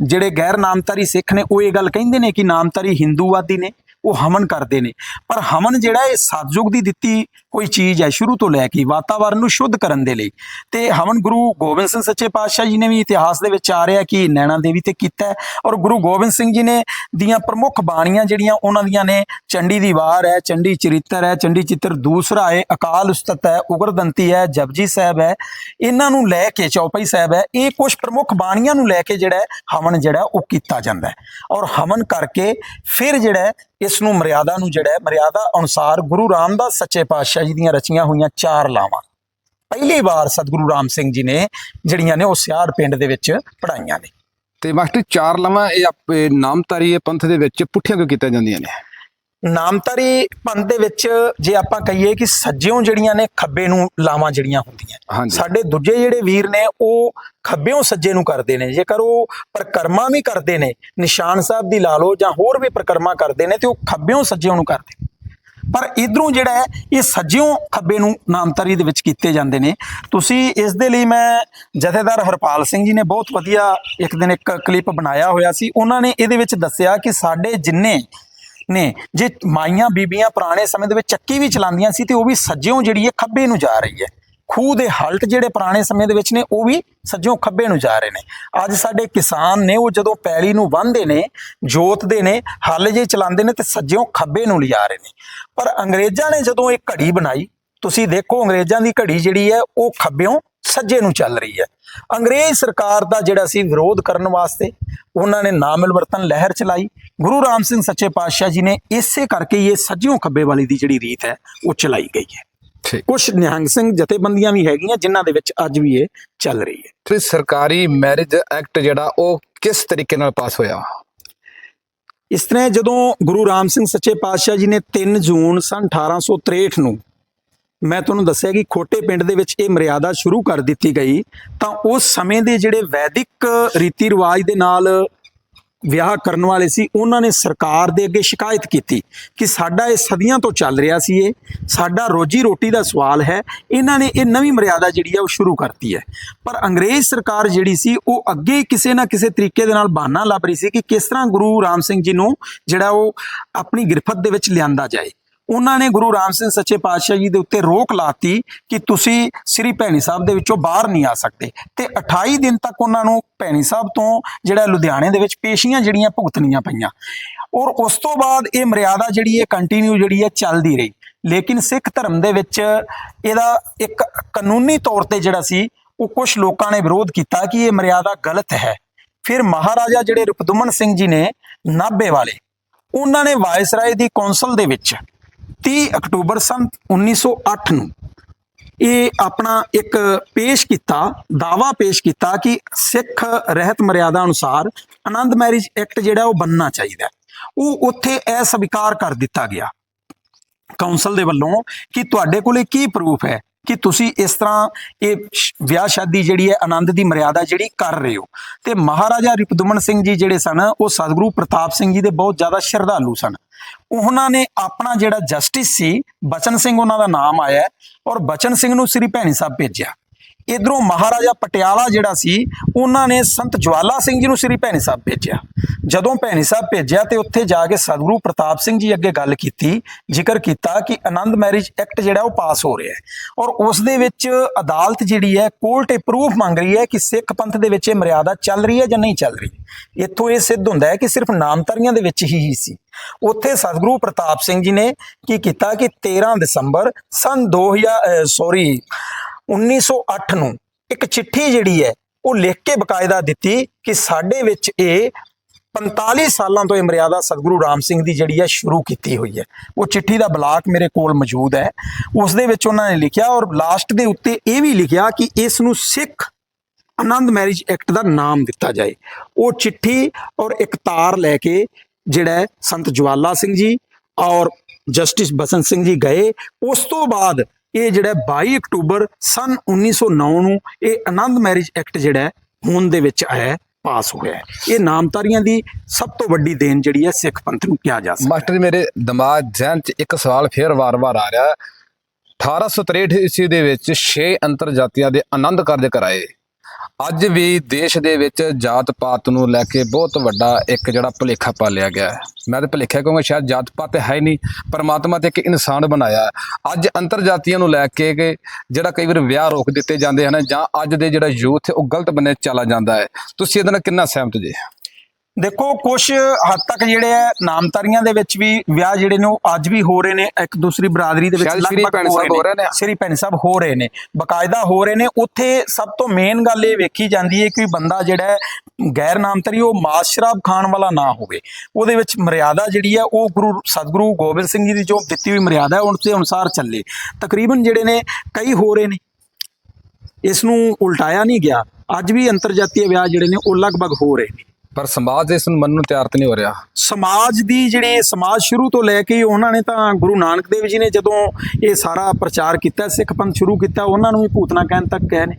ਜਿਹੜੇ ਗੈਰ ਨਾਮਧਾਰੀ ਸਿੱਖ ਨੇ, ਉਹ ਇਹ ਗੱਲ ਕਹਿੰਦੇ ਨੇ ਕਿ ਨਾਮਧਾਰੀ ਹਿੰਦੂਵਾਦੀ ਨੇ, ਉਹ ਹਮਨ ਕਰਦੇ ਨੇ। ਪਰ ਹਵਨ ਜਿਹੜਾ ਇਹ ਸਤਜੁਗ ਦੀ ਦਿੱਤੀ ਕੋਈ ਚੀਜ਼ ਹੈ, ਸ਼ੁਰੂ ਤੋਂ ਲੈ ਕੇ ਵਾਤਾਵਰਣ ਨੂੰ ਸ਼ੁੱਧ ਕਰਨ ਦੇ ਲਈ। ਤੇ ਹਵਨ ਗੁਰੂ ਗੋਬਿੰਦ ਸਿੰਘ ਸੱਚੇ ਪਾਤਸ਼ਾਹ ਜੀ ਨੇ ਵੀ ਇਤਿਹਾਸ ਦੇ ਵਿੱਚ ਆ ਰਿਹਾ ਕਿ ਨੈਣਾ ਦੇਵੀ ਤੇ ਕੀਤਾ ਔਰ ਗੁਰੂ ਗੋਬਿੰਦ ਸਿੰਘ ਜੀ ਨੇ ਦੀਆਂ ਪ੍ਰਮੁੱਖ ਬਾਣੀਆਂ ਜਿਹੜੀਆਂ ਉਹਨਾਂ ਦੀਆਂ ਨੇ, ਚੰਡੀ ਦੀ ਵਾਰ ਹੈ, ਚੰਡੀ ਚਰਿੱਤਰ ਹੈ, ਚੰਡੀ ਚਿੱਤਰ ਦੂਸਰਾ ਹੈ, ਅਕਾਲ ਉਸਤਤ ਹੈ, ਉਗਰਦੰਤੀ ਹੈ, ਜਪਜੀ ਸਾਹਿਬ ਹੈ, ਇਹਨਾਂ ਨੂੰ ਲੈ ਕੇ, ਚੌਪਈ ਸਾਹਿਬ ਹੈ, ਇਹ ਕੁਝ ਪ੍ਰਮੁੱਖ ਬਾਣੀਆਂ ਨੂੰ ਲੈ ਕੇ ਜਿਹੜਾ ਹਵਨ ਜਿਹੜਾ ਉਹ ਕੀਤਾ ਜਾਂਦਾ ਹੈ। ਔਰ ਹਵਨ ਕਰਕੇ ਫਿਰ ਜਿਹੜਾ ਇਸ ਨੂੰ ਮਰਿਆਦਾ ਨੂੰ ਜਿਹੜਾ ਮਰਿਆਦਾ ਅਨੁਸਾਰ ਗੁਰੂ ਰਾਮਦਾਸ ਸੱਚੇ ਪਾਤਸ਼ਾਹ ਜੀ ਦੀਆਂ ਰਚੀਆਂ ਹੋਈਆਂ ਚਾਰ ਲਾਵਾਂ। ਪਹਿਲੀ ਵਾਰ ਸਤਿਗੁਰੂ ਰਾਮ ਸਿੰਘ ਜੀ ਨੇ ਜਿਹੜੀਆਂ ਨੇ ਉਹ ਸਿਆੜ ਪਿੰਡ ਦੇ ਵਿੱਚ ਪੜਾਈਆਂ ਨੇ। ਤੇ ਮਾਸਟਰ ਚਾਰ ਲਵਾਂ ਇਹ ਆਪੇ ਨਾਮਤਾਰੀ ਇਹ ਪੰਥ ਦੇ ਵਿੱਚ ਪੁੱਠੀਆਂ ਕਿਉਂ ਕੀਤੀਆਂ ਜਾਂਦੀਆਂ ਨੇ? ਨਾਮਤਾਰੀ ਪੰਥ ਦੇ ਵਿੱਚ ਜੇ ਆਪਾਂ ਕਹੀਏ ਕਿ ਸੱਜਿਓਂ ਜਿਹੜੀਆਂ ਨੇ ਖੱਬੇ ਨੂੰ ਲਾਵਾਂ ਜਿਹੜੀਆਂ ਹੁੰਦੀਆਂ। ਸਾਡੇ ਦੂਜੇ ਜਿਹੜੇ ਵੀਰ ਨੇ ਉਹ ਖੱਬਿਓਂ ਸੱਜੇ ਨੂੰ ਕਰਦੇ ਨੇ। ਜੇਕਰ ਉਹ ਪ੍ਰਕਰਮਾ ਵੀ ਕਰਦੇ ਨੇ ਨਿਸ਼ਾਨ ਸਾਹਿਬ ਦੀ ਲਾ ਲਓ ਜਾਂ ਹੋਰ ਵੀ ਪ੍ਰਕਰਮਾ ਕਰਦੇ ਨੇ ਤੇ ਉਹ ਖੱਬਿਓਂ ਸੱਜਿਓਂ ਨੂੰ ਕਰਦੇ ਪਰ ਇਧਰੋਂ ਜਿਹੜਾ ਹੈ, ਇਹ ਸੱਜਿਓਂ ਖੱਬੇ ਨੂੰ ਨਾਮਤਰੀ ਦੇ ਵਿੱਚ ਕੀਤੇ ਜਾਂਦੇ ਨੇ। ਤੁਸੀਂ ਇਸ ਦੇ ਲਈ ਮੈਂ ਜਥੇਦਾਰ ਹਰਪਾਲ ਸਿੰਘ ਜੀ ਨੇ ਬਹੁਤ ਵਧੀਆ ਇੱਕ ਦਿਨ ਇੱਕ ਕਲਿੱਪ ਬਣਾਇਆ ਹੋਇਆ ਸੀ। ਉਹਨਾਂ ਨੇ ਇਹਦੇ ਵਿੱਚ ਦੱਸਿਆ ਕਿ ਸਾਡੇ ਜਿੰਨੇ ਨੇ, ਜੇ ਮਾਈਆਂ ਬੀਬੀਆਂ ਪੁਰਾਣੇ ਸਮੇਂ ਦੇ ਵਿੱਚ ਚੱਕੀ ਵੀ ਚਲਾਉਂਦੀਆਂ ਸੀ ਤੇ ਉਹ ਵੀ ਸੱਜਿਓਂ ਜਿਹੜੀ ਹੈ ਖੱਬੇ ਨੂੰ ਜਾ ਰਹੀ ਹੈ। ਖੂਹ ਦੇ ਹਲਟ ਜਿਹੜੇ ਪੁਰਾਣੇ ਸਮੇਂ ਦੇ ਵਿੱਚ ਨੇ, ਉਹ ਵੀ ਸੱਜਿਓਂ ਖੱਬੇ ਨੂੰ ਜਾ ਰਹੇ ਨੇ। ਅੱਜ ਸਾਡੇ ਕਿਸਾਨ ਨੇ, ਉਹ ਜਦੋਂ ਪੈਲੀ ਨੂੰ ਵਾਹੁੰਦੇ ਨੇ ਜੋਤਦੇ ਨੇ, ਹਲ ਜੇ ਚਲਾਉਂਦੇ ਨੇ ਤੇ ਸੱਜਿਓਂ ਖੱਬੇ ਨੂੰ ਲਿਜਾ ਰਹੇ ਨੇ। ਪਰ ਅੰਗਰੇਜ਼ਾਂ ਨੇ ਜਦੋਂ ਇਹ ਘੜੀ ਬਣਾਈ, ਤੁਸੀਂ ਦੇਖੋ ਅੰਗਰੇਜ਼ਾਂ ਦੀ ਘੜੀ ਜਿਹੜੀ ਹੈ, ਉਹ ਖੱਬਿਓਂ ਸੱਜੇ ਨੂੰ ਚੱਲ ਰਹੀ ਹੈ। ਅੰਗਰੇਜ਼ ਸਰਕਾਰ ਦਾ ਜਿਹੜਾ ਸੀ ਵਿਰੋਧ ਕਰਨ ਵਾਸਤੇ, ਉਹਨਾਂ ਨੇ ਨਾਮਿਲਵਰਤਨ ਲਹਿਰ ਚਲਾਈ। ਗੁਰੂ ਰਾਮ ਸਿੰਘ ਸੱਚੇ ਪਾਤਸ਼ਾਹ ਜੀ ਨੇ ਇਸੇ ਕਰਕੇ ਹੀ ਇਹ ਸੱਜਿਓਂ ਖੱਬੇ ਵਾਲੀ ਦੀ ਜਿਹੜੀ ਰੀਤ ਹੈ, ਉਹ ਚਲਾਈ ਗਈ ਹੈ। ਕੁਝ ਨਿਹੰਗ ਸਿੰਘ ਜਥੇਬੰਦੀਆਂ ਵੀ ਹੈਗੀਆਂ ਜਿਨ੍ਹਾਂ ਦੇ ਵਿੱਚ ਅੱਜ ਵੀ ਇਹ ਚੱਲ ਰਹੀ ਹੈ। ਤੇ ਸਰਕਾਰੀ ਮੈਰਿਜ ਐਕਟ ਜਿਹੜਾ ਉਹ ਕਿਸ ਤਰੀਕੇ ਨਾਲ ਪਾਸ ਹੋਇਆ? ਇਸ ਤਰ੍ਹਾਂ ਜਦੋਂ ਗੁਰੂ ਰਾਮ ਸਿੰਘ ਸੱਚੇ ਪਾਤਸ਼ਾਹ ਜੀ ਨੇ 3 ਜੂਨ ਸਨ 1863 ਨੂੰ ਮੈਂ ਤੁਹਾਨੂੰ ਦੱਸਿਆ ਕਿ ਖੋਟੇ ਪਿੰਡ ਦੇ ਵਿੱਚ ਇਹ ਮਰਿਆਦਾ ਸ਼ੁਰੂ ਕਰ ਦਿੱਤੀ ਗਈ ਤਾਂ ਉਸ ਸਮੇਂ ਦੇ ਜਿਹੜੇ ਵੈਦਿਕ ਰੀਤੀ ਰਿਵਾਜ ਦੇ ਨਾਲ ਵਿਆਹ ਕਰਨ ਵਾਲੇ ਸੀ, ਉਹਨਾਂ ਨੇ ਸਰਕਾਰ ਦੇ ਅੱਗੇ ਸ਼ਿਕਾਇਤ ਕੀਤੀ ਕਿ ਸਾਡਾ ਇਹ ਸਦੀਆਂ ਤੋਂ ਚੱਲ ਰਿਹਾ ਸੀ ਇਹ, ਸਾਡਾ ਰੋਜੀ ਰੋਟੀ ਦਾ ਸਵਾਲ ਹੈ, ਇਹਨਾਂ ਨੇ ਇਹ ਨਵੀਂ ਮਰਿਆਦਾ ਜਿਹੜੀ ਹੈ ਉਹ ਸ਼ੁਰੂ ਕਰਤੀ ਹੈ। ਪਰ ਅੰਗਰੇਜ਼ ਸਰਕਾਰ ਜਿਹੜੀ ਸੀ, ਉਹ ਅੱਗੇ ਕਿਸੇ ਨਾ ਕਿਸੇ ਤਰੀਕੇ ਦੇ ਨਾਲ ਬਹਾਨਾ ਲੱਭ ਰਹੀ ਸੀ ਕਿ ਕਿਸ ਤਰ੍ਹਾਂ ਗੁਰੂ ਰਾਮ ਸਿੰਘ ਜੀ ਨੂੰ ਜਿਹੜਾ ਉਹ ਆਪਣੀ ਗ੍ਰਿਫਤ ਦੇ ਵਿੱਚ ਲਿਆਂਦਾ ਜਾਏ। ਉਹਨਾਂ ਨੇ ਗੁਰੂ ਰਾਮ ਸਿੰਘ ਸੱਚੇ ਪਾਤਸ਼ਾਹ ਜੀ ਦੇ ਉੱਤੇ ਰੋਕ ਲਾਤੀ ਕਿ ਤੁਸੀਂ ਸ੍ਰੀ ਭੈਣੀ ਸਾਹਿਬ ਦੇ ਵਿੱਚੋਂ ਬਾਹਰ ਨਹੀਂ ਆ ਸਕਦੇ। ਤੇ 28 ਦਿਨ ਤੱਕ ਉਹਨਾਂ ਨੂੰ ਭੈਣੀ ਸਾਹਿਬ ਤੋਂ ਜਿਹੜਾ ਲੁਧਿਆਣੇ ਦੇ ਵਿੱਚ ਪੇਸ਼ੀਆਂ ਜਿਹੜੀਆਂ ਭੁਗਤਣੀਆਂ ਪਈਆਂ। ਔਰ ਉਸ ਤੋਂ ਬਾਅਦ ਇਹ ਮਰਿਆਦਾ ਜਿਹੜੀ ਹੈ ਕੰਟੀਨਿਊ ਜਿਹੜੀ ਹੈ ਚੱਲਦੀ ਰਹੀ। ਲੇਕਿਨ ਸਿੱਖ ਧਰਮ ਦੇ ਵਿੱਚ ਇਹਦਾ ਇੱਕ ਕਾਨੂੰਨੀ ਤੌਰ ਤੇ ਜਿਹੜਾ ਸੀ, ਉਹ ਕੁਝ ਲੋਕਾਂ ਨੇ ਵਿਰੋਧ ਕੀਤਾ ਕਿ ਇਹ ਮਰਿਆਦਾ ਗਲਤ ਹੈ। ਫਿਰ ਮਹਾਰਾਜਾ ਜਿਹੜੇ ਰੁਪਦੁਮਨ ਸਿੰਘ ਜੀ ਨੇ ਨਾਭੇ ਵਾਲੇ, ਉਹਨਾਂ ਨੇ ਵਾਇਸਰਾਏ ਦੀ ਕੌਂਸਲ ਦੇ ਵਿੱਚ 30 ਅਕਤੂਬਰ ਸਨ 1908 ਨੂੰ ਇਹ ਆਪਣਾ ਇੱਕ ਪੇਸ਼ ਕੀਤਾ ਦਾਵਾ ਪੇਸ਼ ਕੀਤਾ ਕਿ ਸਿੱਖ ਰਹਿਤ ਮਰਿਆਦਾ ਅਨੁਸਾਰ ਆਨੰਦ ਮੈਰਿਜ ਐਕਟ ਜਿਹੜਾ ਉਹ ਬੰਨਣਾ ਚਾਹੀਦਾ ਉਹ ਉੱਥੇ ਇਹ ਸਵੀਕਾਰ ਕਰ ਦਿੱਤਾ ਗਿਆ। ਕਾਉਂਸਲ ਦੇ ਵੱਲੋਂ ਕਿ ਤੁਹਾਡੇ ਕੋਲੇ ਕੀ ਪ੍ਰੂਫ ਹੈ? ਕਿ ਤੁਸੀਂ ਇਸ ਤਰ੍ਹਾਂ ਇਹ ਸ਼- ਵਿਆਹ ਸ਼ਾਦੀ ਜਿਹੜੀ ਹੈ ਆਨੰਦ ਦੀ ਮਰਿਆਦਾ ਜਿਹੜੀ ਕਰ ਰਹੇ ਹੋ। ਤੇ ਮਹਾਰਾਜਾ ਰਿਪਦਮਨ ਸਿੰਘ ਜੀ ਜਿਹੜੇ ਸਨ, ਉਹ ਸਤਿਗੁਰੂ ਪ੍ਰਤਾਪ ਸਿੰਘ ਜੀ ਦੇ ਬਹੁਤ ਜ਼ਿਆਦਾ ਸ਼ਰਧਾਲੂ ਸਨ। ਉਹਨਾਂ ਨੇ ਆਪਣਾ ਜਿਹੜਾ ਜਸਟਿਸ ਸੀ, ਬਚਨ ਸਿੰਘ ਉਹਨਾਂ ਦਾ ਨਾਮ ਆਇਆ ਔਰ ਬਚਨ ਸਿੰਘ ਨੂੰ ਸ੍ਰੀ ਭੈਣੀ ਸਾਹਿਬ ਭੇਜਿਆ। ਇਧਰੋਂ ਮਹਾਰਾਜਾ ਪਟਿਆਲਾ ਜਿਹੜਾ ਸੀ, ਉਹਨਾਂ ਨੇ ਸੰਤ ਜਵਾਲਾ ਸਿੰਘ ਜੀ ਨੂੰ ਸ੍ਰੀ ਭੈਣੀ ਸਾਹਿਬ ਭੇਜਿਆ। ਜਦੋਂ ਭੈਣੀ ਸਾਹਿਬ ਭੇਜਿਆ ਤੇ ਉੱਥੇ ਜਾ ਕੇ ਸਤਿਗੁਰੂ ਪ੍ਰਤਾਪ ਸਿੰਘ ਜੀ ਅੱਗੇ ਗੱਲ ਕੀਤੀ, ਜ਼ਿਕਰ ਕੀਤਾ ਕਿ ਆਨੰਦ ਮੈਰਿਜ ਐਕਟ ਜਿਹੜਾ ਉਹ ਪਾਸ ਹੋ ਰਿਹਾ ਹੈ। ਔਰ ਉਸ ਦੇ ਵਿੱਚ ਅਦਾਲਤ ਜਿਹੜੀ ਹੈ, ਕੋਰਟ ਇਹ ਪ੍ਰੂਫ ਮੰਗ ਰਹੀ ਹੈ ਕਿ ਸਿੱਖ ਪੰਥ ਦੇ ਵਿੱਚ ਇਹ ਮਰਿਆਦਾ ਚੱਲ ਰਹੀ ਹੈ ਜਾਂ ਨਹੀਂ ਚੱਲ ਰਹੀ। ਇੱਥੋਂ ਇਹ ਸਿੱਧ ਹੁੰਦਾ ਹੈ ਕਿ ਸਿਰਫ ਨਾਮਤਰੀਆਂ ਦੇ ਵਿੱਚ ਹੀ ਹੀ ਸੀ। ਉੱਥੇ ਸਤਿਗੁਰੂ ਪ੍ਰਤਾਪ ਸਿੰਘ ਜੀ ਨੇ ਕੀ ਕੀਤਾ ਕਿ 13 ਦਸੰਬਰ ਸਨ 2000 ਸੌਰੀ 1908 ਨੂੰ ਇੱਕ ਚਿੱਠੀ ਜਿਹੜੀ ਹੈ, ਉਹ ਲਿਖ ਕੇ ਬਕਾਇਦਾ ਦਿੱਤੀ ਕਿ ਸਾਡੇ ਵਿੱਚ ਇਹ 45 ਸਾਲਾਂ ਤੋਂ ਇਹ ਮਰਿਆਦਾ ਸਤਿਗੁਰੂ ਰਾਮ ਸਿੰਘ ਦੀ ਜਿਹੜੀ ਹੈ, ਸ਼ੁਰੂ ਕੀਤੀ ਹੋਈ ਹੈ। ਉਹ ਚਿੱਠੀ ਦਾ ਬਲਾਕ ਮੇਰੇ ਕੋਲ ਮੌਜੂਦ ਹੈ। ਉਸ ਦੇ ਵਿੱਚ ਉਹਨਾਂ ਨੇ ਲਿਖਿਆ ਔਰ ਲਾਸਟ ਦੇ ਉੱਤੇ ਇਹ ਵੀ ਲਿਖਿਆ ਕਿ ਇਸ ਨੂੰ ਸਿੱਖ ਆਨੰਦ ਮੈਰਿਜ ਐਕਟ ਦਾ ਨਾਮ ਦਿੱਤਾ ਜਾਏ। ਉਹ ਚਿੱਠੀ ਔਰ ਇੱਕ ਤਾਰ ਲੈ ਕੇ ਜਿਹੜਾ ਸੰਤ ਜਵਾਲਾ ਸਿੰਘ ਜੀ ਔਰ ਜਸਟਿਸ ਬਸੰਤ ਸਿੰਘ ਜੀ ਗਏ। ਉਸ ਤੋਂ ਬਾਅਦ ਇਹ ਜਿਹੜਾ ਹੈ 22 ਅਕਤੂਬਰ ਸਨ 1909 ਨੂੰ ਇਹ ਆਨੰਦ ਮੈਰਿਜ ਐਕਟ ਜਿਹੜਾ ਹੈ ਹੋਂਦ ਦੇ ਵਿੱਚ ਆਇਆ ਪਾਸ ਹੋਇਆ ਹੈ। ਇਹ ਨਾਮਤਾਰੀਆਂ ਦੀ ਸਭ ਤੋਂ ਵੱਡੀ ਦੇਣ ਜਿਹੜੀ ਹੈ ਸਿੱਖ ਪੰਥ ਨੂੰ ਕਿਹਾ ਜਾ ਸਕਦਾ ਮਾਸਟਰ ਜੀ, ਮੇਰੇ ਦਿਮਾਗ, ਜ਼ਿਹਨ 'ਚ ਇੱਕ ਸਵਾਲ ਫੇਰ ਵਾਰ-ਵਾਰ ਆ ਰਿਹਾ 1863 ਈਸਵੀ ਦੇ ਵਿੱਚ 6 ਅੰਤਰਜਾਤੀਆਂ ਦੇ ਆਨੰਦ ਕਾਰਜ ਕਰਾਏ। ਅੱਜ ਵੀ ਦੇਸ਼ ਦੇ ਵਿੱਚ ਜਾਤ ਪਾਤ ਨੂੰ ਲੈ ਕੇ ਬਹੁਤ ਵੱਡਾ ਇੱਕ ਜਿਹੜਾ ਭੁਲੇਖਾ ਪਾਲਿਆ ਗਿਆ ਹੈ। ਮੈਂ ਤਾਂ ਭੁਲੇਖਾ ਕਹੂੰਗਾ ਸ਼ਾਇਦ ਜਾਤ ਪਾਤ ਤੇ ਹੈ ਹੀ ਨਹੀਂ, ਪਰਮਾਤਮਾ ਤੇ ਇੱਕ ਇਨਸਾਨ ਬਣਾਇਆ ਹੈ। ਅੱਜ ਅੰਤਰਜਾਤੀਆਂ ਨੂੰ ਲੈ ਕੇ ਕਿ ਜਿਹੜਾ ਕਈ ਵਾਰ ਵਿਆਹ ਰੋਕ ਦਿੱਤੇ ਜਾਂਦੇ ਹਨ ਜਾਂ ਅੱਜ ਦੇ ਜਿਹੜਾ ਯੂਥ ਉਹ ਗਲਤ ਬੰਨੇ ਚਲਾ ਜਾਂਦਾ ਹੈ। ਤੁਸੀਂ ਇਹਦੇ ਨਾਲ ਕਿੰਨਾ ਸਹਿਮਤ ਜੇ? ਦੇਖੋ ਕੁਝ ਹੱਦ ਤੱਕ ਜਿਹੜੇ ਆ ਨਾਮਤਾਰੀਆਂ ਦੇ ਵਿੱਚ ਵੀ ਵਿਆਹ ਜਿਹੜੇ ਨੇ ਉਹ ਅੱਜ ਵੀ ਹੋ ਰਹੇ ਨੇ ਇੱਕ ਦੂਸਰੀ ਬਰਾਦਰੀ ਦੇ ਵਿੱਚ ਲਗਭਗ ਹੋ ਰਹੇ ਨੇ। ਸ਼੍ਰੀ ਭੈਣ ਸਾਹਿਬ ਹੋ ਰਹੇ ਨੇ ਬਕਾਇਦਾ ਹੋ ਰਹੇ ਨੇ। ਉੱਥੇ ਸਭ ਤੋਂ ਮੇਨ ਗੱਲ ਇਹ ਵੇਖੀ ਜਾਂਦੀ ਹੈ ਕਿ ਬੰਦਾ ਜਿਹੜਾ ਗੈਰ ਨਾਮਤਰੀ ਉਹ ਮਾਸ ਸ਼ਰਾਬ ਖਾਣ ਵਾਲਾ ਨਾ ਹੋਵੇ। ਉਹਦੇ ਵਿੱਚ ਮਰਿਆਦਾ ਜਿਹੜੀ ਹੈ ਉਹ ਗੁਰੂ ਸਤਿਗੁਰੂ ਗੋਬਿੰਦ ਸਿੰਘ ਜੀ ਦੀ ਜੋ ਦਿੱਤੀ ਹੋਈ ਮਰਿਆਦਾ ਹੈ ਉਸ ਦੇ ਅਨੁਸਾਰ ਚੱਲੇ। ਤਕਰੀਬਨ ਜਿਹੜੇ ਨੇ ਕਈ ਹੋ ਰਹੇ ਨੇ। ਇਸ ਨੂੰ ਉਲਟਾਇਆ ਨਹੀਂ ਗਿਆ। ਅੱਜ ਵੀ ਅੰਤਰਜਾਤੀ ਵਿਆਹ ਜਿਹੜੇ ਨੇ ਉਹ ਲਗਭਗ ਹੋ ਰਹੇ ਨੇ। ਪਰ ਸਮਾਜ ਇਸ ਨੂੰ ਮੰਨਣ ਨੂੰ ਤਿਆਰ ਤੇ ਨਹੀਂ ਹੋ ਰਿਹਾ। ਸਮਾਜ ਦੀ ਜਿਹੜੀ ਸਮਾਜ ਸ਼ੁਰੂ ਤੋਂ ਲੈ ਕੇ ਉਹਨਾਂ ਨੇ ਤਾਂ ਗੁਰੂ ਨਾਨਕ ਦੇਵ ਜੀ ਨੇ ਜਦੋਂ ਇਹ ਸਾਰਾ ਪ੍ਰਚਾਰ ਕੀਤਾ ਸਿੱਖ ਪੰਥ ਸ਼ੁਰੂ ਕੀਤਾ ਉਹਨਾਂ ਨੂੰ ਵੀ ਭੂਤਨਾ ਕਹਿਣ ਤੱਕ ਗਏ ਨੇ।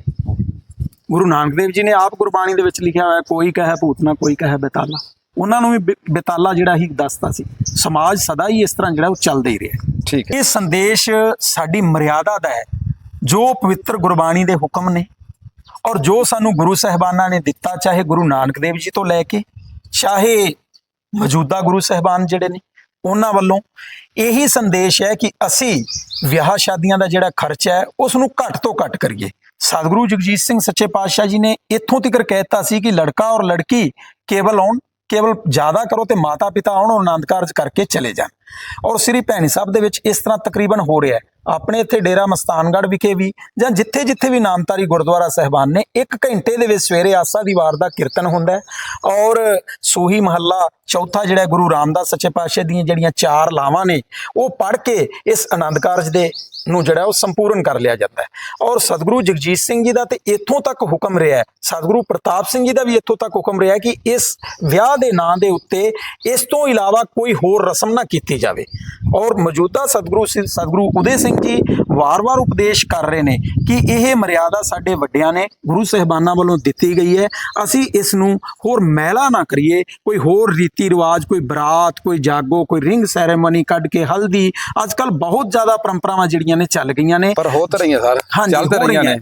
ਗੁਰੂ ਨਾਨਕ ਦੇਵ ਜੀ ਨੇ ਆਪ ਗੁਰਬਾਣੀ ਦੇ ਵਿੱਚ ਲਿਖਿਆ ਹੋਇਆ ਕੋਈ ਕਹੇ ਭੂਤਨਾ ਕੋਈ ਕਹੇ ਬੇਤਾਲਾ। ਉਹਨਾਂ ਨੂੰ ਵੀ ਬੇਤਾਲਾ ਜਿਹੜਾ ਹੀ ਦੱਸਦਾ ਸੀ। ਸਮਾਜ ਸਦਾ ਹੀ ਇਸ ਤਰ੍ਹਾਂ ਜਿਹੜਾ ਉਹ ਚੱਲਦਾ ਹੀ ਰਿਹਾ। ਠੀਕ ਹੈ। ਇਹ ਸੰਦੇਸ਼ ਸਾਡੀ ਮਰਿਆਦਾ ਦਾ ਹੈ। ਜੋ ਪਵਿੱਤਰ ਗੁਰਬਾਣੀ ਦੇ ਹੁਕਮ ਨੇ ਔਰ ਜੋ ਸਾਨੂੰ ਗੁਰੂ ਸਾਹਿਬਾਨਾਂ ਨੇ ਦਿੱਤਾ, ਚਾਹੇ ਗੁਰੂ ਨਾਨਕ ਦੇਵ ਜੀ ਤੋਂ ਲੈ ਕੇ, ਚਾਹੇ ਮੌਜੂਦਾ ਗੁਰੂ ਸਾਹਿਬਾਨ ਜਿਹੜੇ ਨੇ, ਉਹਨਾਂ ਵੱਲੋਂ ਇਹੀ ਸੰਦੇਸ਼ ਹੈ ਕਿ ਅਸੀਂ ਵਿਆਹ ਸ਼ਾਦੀਆਂ ਦਾ ਜਿਹੜਾ ਖਰਚਾ ਹੈ ਉਸ ਨੂੰ ਘੱਟ ਤੋਂ ਘੱਟ ਕਰੀਏ। ਸਤਿਗੁਰੂ ਜਗਜੀਤ ਸਿੰਘ ਸੱਚੇ ਪਾਤਸ਼ਾਹ ਜੀ ਨੇ ਇੱਥੋਂ ਤੱਕ ਕਹਿਤਾ ਸੀ ਕਿ ਲੜਕਾ ਔਰ ਲੜਕੀ ਕੇਵਲ ਆਉਣ, ਕੇਵਲ ਜ਼ਿਆਦਾ ਕਰੋ ਤੇ ਮਾਤਾ ਪਿਤਾ ਆਉਣ ਔਰ ਆਨੰਦ ਕਾਰਜ ਕਰਕੇ ਚਲੇ ਜਾਣ। ਔਰ ਸ੍ਰੀ ਭੈਣੀ ਸਾਹਿਬ ਦੇ ਵਿੱਚ ਇਸ ਤਰ੍ਹਾਂ ਤਕਰੀਬਨ ਹੋ ਰਿਹਾ ਹੈ। ਆਪਣੇ ਇੱਥੇ ਡੇਰਾ ਮਸਤਾਨਗੜ੍ਹ ਵਿਖੇ ਵੀ ਜਾਂ ਜਿੱਥੇ ਜਿੱਥੇ ਵੀ ਨਾਮਤਾਰੀ ਗੁਰਦੁਆਰਾ ਸਹਿਬਾਨ ਨੇ, ਇੱਕ ਘੰਟੇ ਦੇ ਵਿੱਚ ਸਵੇਰੇ ਆਸਾ ਦੀ ਵਾਰ ਦਾ ਕੀਰਤਨ ਹੁੰਦਾ ਹੈ ਔਰ ਸੂਹੀ ਮਹੱਲਾ ਚੌਥਾ ਜਿਹੜਾ ਗੁਰੂ ਰਾਮਦਾਸ ਸੱਚੇ ਪਾਤਸ਼ਾਹ ਦੀਆਂ ਜਿਹੜੀਆਂ ਚਾਰ ਲਾਵਾਂ ਨੇ, ਉਹ ਪੜ੍ਹ ਕੇ ਇਸ ਆਨੰਦ ਕਾਰਜ ਦੇ ਨੂੰ ਜਿਹੜਾ ਉਹ ਸੰਪੂਰਨ ਕਰ ਲਿਆ ਜਾਂਦਾ ਹੈ। ਔਰ ਸਤਿਗੁਰੂ ਜਗਜੀਤ ਸਿੰਘ ਜੀ ਦਾ ਤੇ ਇੱਥੋਂ ਤੱਕ ਹੁਕਮ ਰਿਹਾ ਹੈ, ਸਤਿਗੁਰੂ ਪ੍ਰਤਾਪ ਸਿੰਘ ਜੀ ਦਾ ਵੀ ਇੱਥੋਂ ਤੱਕ ਹੁਕਮ ਰਿਹਾ ਕਿ ਇਸ ਵਿਆਹ ਦੇ ਨਾਂ ਦੇ ਉੱਤੇ ਇਸ ਤੋਂ ਇਲਾਵਾ ਕੋਈ ਹੋਰ ਰਸਮ ਨਾ ਕੀਤੀ ਜਾਵੇ। ਔਰ ਮੌਜੂਦਾ ਸਤਿਗੁਰੂ ਸਤਿਗੁਰੂ ਉਦੇ ਸਿੰਘ ਜੀ ਵਾਰ-ਵਾਰ ਉਪਦੇਸ਼ ਕਰ ਰਹੇ ਨੇ ਕਿ ਇਹ ਮਰਿਆਦਾ ਸਾਡੇ ਵੱਡਿਆਂ ਨੇ ਗੁਰੂ ਸਹਿਬਾਨਾਂ ਵੱਲੋਂ ਦਿੱਤੀ ਗਈ ਹੈ। ਅਸੀਂ ਇਸ ਨੂੰ ਹੋਰ ਮੈਲਾ ਨਾ ਕਰੀਏ। ਕੋਈ ਹੋਰ ਰੀਤੀ ਰਿਵਾਜ ਕੋਈ ਬਰਾਤ ਕੋਈ ਜਾਗੋ ਕੋਈ ਰਿੰਗ ਸੈਰੇਮਨੀ ਕੱਢ ਕੇ ਹਲਦੀ। ਅੱਜ ਕੱਲ ਬਹੁਤ ਜ਼ਿਆਦਾ ਪਰੰਪਰਾਵਾਂ ਜਿਹੜੀਆਂ ਨੇ ਚੱਲ ਗਈਆਂ ਨੇ। ਪਰ ਹੋ ਤਾਂ ਰਹੀਆਂ ਸਰ ਚੱਲ ਤਾਂ ਰਹੀਆਂ। ਨੇ।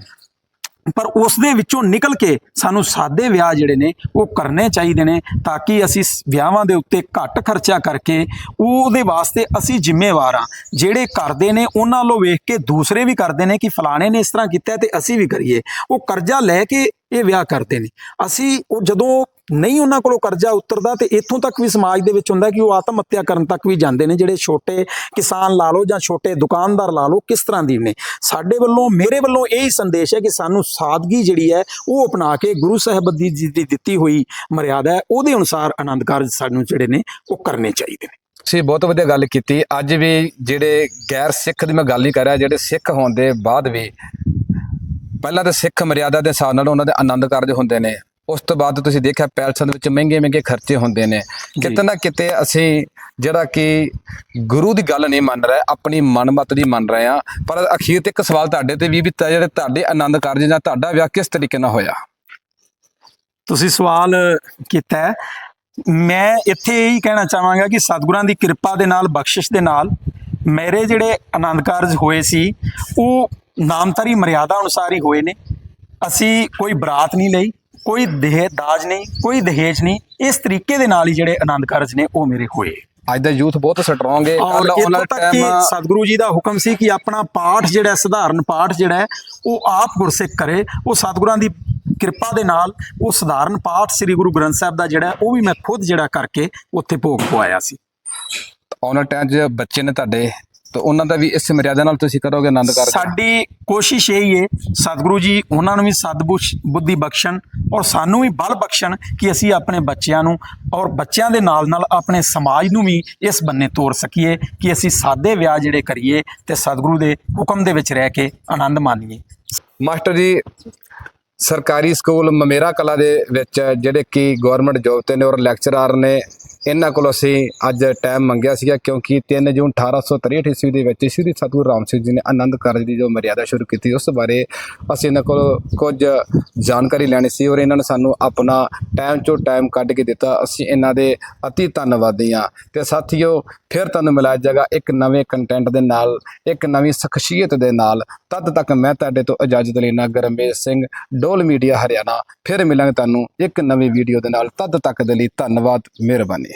ਪਰ ਉਸ ਦੇ ਵਿੱਚੋਂ ਨਿਕਲ ਕੇ ਸਾਨੂੰ ਸਾਦੇ ਵਿਆਹ ਜਿਹੜੇ ਨੇ, ਉਹ ਕਰਨੇ ਚਾਹੀਦੇ ਨੇ ਤਾਂ ਕਿ ਅਸੀਂ ਵਿਆਹਾਂ ਦੇ ਉੱਤੇ ਘੱਟ ਖਰਚਾ ਕਰਕੇ ਉਹਦੇ ਵਾਸਤੇ ਅਸੀਂ ਜ਼ਿੰਮੇਵਾਰ ਆ ਜਿਹੜੇ ਕਰਦੇ ਨੇ, ਉਹਨਾਂ ਵੱਲੋਂ ਵੇਖ ਕੇ ਦੂਸਰੇ ਵੀ ਕਰਦੇ ਨੇ ਕਿ ਫਲਾਣੇ ਨੇ ਇਸ ਤਰ੍ਹਾਂ ਕੀਤਾ ਤੇ ਅਸੀਂ ਵੀ ਕਰੀਏ। ਉਹ ਕਰਜ਼ਾ ਲੈ ਕੇ ਇਹ ਵਿਆਹ ਕਰਦੇ ਨੇ। ਅਸੀਂ ਉਹ ਜਦੋਂ ਨਹੀਂ ਉਹਨਾਂ ਕੋਲੋਂ ਕਰਜ਼ਾ ਉਤਰਦਾ ਤੇ ਇੱਥੋਂ ਤੱਕ ਵੀ ਸਮਾਜ ਦੇ ਵਿੱਚ ਹੁੰਦਾ ਕਿ ਉਹ ਆਤਮ ਹੱਤਿਆ ਕਰਨ ਤੱਕ ਵੀ ਜਾਂਦੇ ਨੇ, ਜਿਹੜੇ ਛੋਟੇ ਕਿਸਾਨ ਲਾ ਲਓ ਜਾਂ ਛੋਟੇ ਦੁਕਾਨਦਾਰ ਲਾ ਲਓ, ਕਿਸ ਤਰ੍ਹਾਂ ਦੀ ਨੇ। ਸਾਡੇ ਵੱਲੋਂ, ਮੇਰੇ ਵੱਲੋਂ ਇਹ ਹੀ ਸੰਦੇਸ਼ ਹੈ ਕਿ ਸਾਨੂੰ ਸਾਦਗੀ ਜਿਹੜੀ ਹੈ, ਉਹ ਅਪਣਾ ਕੇ ਗੁਰੂ ਸਾਹਿਬ ਦੀ ਜੀ ਦੀ ਦਿੱਤੀ ਹੋਈ ਮਰਿਆਦਾ ਹੈ, ਉਹਦੇ ਅਨੁਸਾਰ ਆਨੰਦ ਕਾਰਜ ਸਾਨੂੰ ਜਿਹੜੇ ਨੇ, ਉਹ ਕਰਨੇ ਚਾਹੀਦੇ ਨੇ। ਤੁਸੀਂ ਬਹੁਤ ਵਧੀਆ ਗੱਲ ਕੀਤੀ। ਅੱਜ ਵੀ ਜਿਹੜੇ ਗੈਰ ਸਿੱਖ ਦੀ ਮੈਂ ਗੱਲ ਨਹੀਂ ਕਰ ਰਿਹਾ, ਜਿਹੜੇ ਸਿੱਖ ਹੋਣ ਦੇ ਬਾਅਦ ਵੀ ਪਹਿਲਾਂ ਤਾਂ ਸਿੱਖ ਮਰਿਆਦਾ ਦੇ ਹਿਸਾਬ ਨਾਲ ਉਹਨਾਂ ਦੇ ਆਨੰਦ ਕਾਰਜ ਹੁੰਦੇ ਨੇ। ਉਸ ਤੋਂ ਬਾਅਦ ਤੁਸੀਂ ਦੇਖਿਆ ਪੈਲਸਾਂ ਦੇ ਵਿੱਚ ਮਹਿੰਗੇ ਮਹਿੰਗੇ ਖਰਚੇ ਹੁੰਦੇ ਨੇ। ਕਿਤੇ ਨਾ ਕਿਤੇ ਅਸੀਂ ਜਿਹੜਾ ਕਿ ਗੁਰੂ ਦੀ ਗੱਲ ਨਹੀਂ ਮੰਨ ਰਹੇ ਆਪਣੀ ਮਨਮਤ ਦੀ ਮੰਨ ਰਹੇ ਆ ਪਰ ਅਖੀਰ ਤੇ ਇੱਕ ਸਵਾਲ ਤੁਹਾਡੇ ਤੇ ਵੀ ਵੀ ਜਿਹੜੇ ਤੁਹਾਡੇ ਆਨੰਦ ਕਾਰਜ ਜਾਂ ਤੁਹਾਡਾ ਵਿਆਹ ਕਿਸ ਤਰੀਕੇ ਨਾਲ ਹੋਇਆ? ਤੁਸੀਂ ਸਵਾਲ ਕੀਤਾ ਮੈਂ ਇੱਥੇ ਇਹੀ ਕਹਿਣਾ ਚਾਹਾਂਗਾ ਕਿ ਸਤਿਗੁਰਾਂ ਦੀ ਕਿਰਪਾ ਦੇ ਨਾਲ ਬਖਸ਼ਿਸ਼ ਦੇ ਨਾਲ ਮੇਰੇ ਜਿਹੜੇ ਆਨੰਦ ਕਾਰਜ ਹੋਏ ਸੀ ਉਹ ਨਾਮਤਾਰੀ ਮਰਿਆਦਾ ਅਨੁਸਾਰ ਹੀ ਹੋਏ ਨੇ। ਅਸੀਂ ਕੋਈ ਬਰਾਤ ਨਹੀਂ ਲਈ। ਕੋਈ ਦੇਹ ਦਾਜ ਨਹੀਂ ਕੋਈ ਦਹੇਜ ਨਹੀਂ ਇਸ ਤਰੀਕੇ ਦੇ ਨਾਲ ਹੀ ਜਿਹੜੇ ਆਨੰਦ ਕਾਰਜ ਨੇ ਉਹ ਮੇਰੇ ਹੋਏ। ਅੱਜ ਦਾ ਯੂਥ ਬਹੁਤ ਸਟਰੋਂਗ ਹੈ। ਔਰ ਉਹਨਾਂ ਤੱਕ ਕਿ ਸਤਿਗੁਰੂ ਜੀ ਦਾ ਹੁਕਮ ਸੀ ਕਿ ਆਪਣਾ ਪਾਠ ਜਿਹੜਾ ਸਧਾਰਨ ਪਾਠ ਜਿਹੜਾ ਉਹ ਆਪ ਗੁਰਸਿੱਖ ਕਰੇ। ਉਹ ਸਤਿਗੁਰਾਂ ਦੀ ਕਿਰਪਾ ਦੇ ਨਾਲ ਉਹ ਸਧਾਰਨ ਪਾਠ ਸ੍ਰੀ ਗੁਰੂ ਗ੍ਰੰਥ ਸਾਹਿਬ ਦਾ ਜਿਹੜਾ ਉਹ ਵੀ ਮੈਂ ਖੁਦ ਜਿਹੜਾ ਕਰਕੇ ਉੱਥੇ ਭੋਗ ਪਵਾਇਆ ਸੀ। ਵਾਲੇ ਟਾਈਮ 'ਚ ਬੱਚੇ ਨੇ ਤੁਹਾਡੇ ਤਾਂ ਉਹਨਾਂ ਦਾ ਵੀ ਇਸ ਮਰਿਆਦਾ ਨਾਲ ਤੁਸੀਂ ਕਰੋਗੇ ਆਨੰਦ ਕਾਰਜ? ਸਾਡੀ ਕੋਸ਼ਿਸ਼ ਇਹ ਹੀ ਹੈ ਸਤਿਗੁਰੂ ਜੀ ਉਹਨਾਂ ਨੂੰ ਵੀ ਸਦਬੁਸ਼ ਬੁੱਧੀ ਬਖਸ਼ਣ ਔਰ ਸਾਨੂੰ ਵੀ ਬਲ ਬਖਸ਼ਣ ਕਿ ਅਸੀਂ ਆਪਣੇ ਬੱਚਿਆਂ ਨੂੰ ਔਰ ਬੱਚਿਆਂ ਦੇ ਨਾਲ ਨਾਲ ਆਪਣੇ ਸਮਾਜ ਨੂੰ ਵੀ ਇਸ ਬੰਨੇ ਤੋਰ ਸਕੀਏ ਕਿ ਅਸੀਂ ਸਾਦੇ ਵਿਆਹ ਜਿਹੜੇ ਕਰੀਏ ਤੇ ਸਤਿਗੁਰੂ ਦੇ ਹੁਕਮ ਦੇ ਵਿੱਚ ਰਹਿ ਕੇ ਆਨੰਦ ਮਾਣੀਏ ਮਾਸਟਰ ਜੀ ਸਰਕਾਰੀ ਸਕੂਲ ਮਮੇਰਾ ਕਲਾ ਦੇ ਵਿੱਚ ਜਿਹੜੇ ਕਿ ਗਵਰਨਮੈਂਟ ਜੋਬ ਤੇ ਨੇ ਔਰ ਲੈਕਚਰਰ ਨੇ ਇਹਨਾਂ ਕੋਲ ਅਸੀਂ ਅੱਜ ਟਾਈਮ ਮੰਗਿਆ ਸੀਗਾ ਕਿਉਂਕਿ 3 ਜੂਨ 1863 ਈਸਵੀ ਦੇ ਵਿੱਚ ਸ੍ਰੀ ਸਤਿਗੁਰੂ ਰਾਮ ਸਿੰਘ ਜੀ ਨੇ ਆਨੰਦ ਕਾਰਜ ਦੀ ਜੋ ਮਰਿਆਦਾ ਸ਼ੁਰੂ ਕੀਤੀ ਉਸ ਬਾਰੇ ਅਸੀਂ ਇਹਨਾਂ ਕੋਲ ਕੁਝ ਜਾਣਕਾਰੀ ਲੈਣੀ ਸੀ ਔਰ ਇਹਨਾਂ ਨੇ ਸਾਨੂੰ ਆਪਣਾ ਟਾਈਮ ਚੋਂ ਟਾਈਮ ਕੱਢ ਕੇ ਦਿੱਤਾ। ਅਸੀਂ ਇਹਨਾਂ ਦੇ ਅਤੀ ਧੰਨਵਾਦੀ ਹਾਂ। ਤੇ ਸਾਥੀਓ, ਫਿਰ ਤੁਹਾਨੂੰ ਮਿਲਾਇਆ ਜਾਏਗਾ ਇੱਕ ਨਵੇਂ ਕੰਟੈਂਟ ਦੇ ਨਾਲ, ਇੱਕ ਨਵੀਂ ਸ਼ਖਸੀਅਤ ਦੇ ਨਾਲ। ਤਦ ਤੱਕ ਮੈਂ ਤੁਹਾਡੇ ਤੋਂ ਇਜਾਜ਼ਤ ਲੈਣਾ ਗਰਮੇਸ਼ ਸਿੰਘ, ਡੋਲ ਮੀਡੀਆ ਹਰਿਆਣਾ। ਫਿਰ ਮਿਲਾਂਗੇ ਤੁਹਾਨੂੰ ਇੱਕ ਨਵੀਂ ਵੀਡੀਓ ਦੇ ਨਾਲ। ਤਦ ਤੱਕ ਦੇ ਲਈ ਧੰਨਵਾਦ, ਮਿਹਰਬਾਨੀ।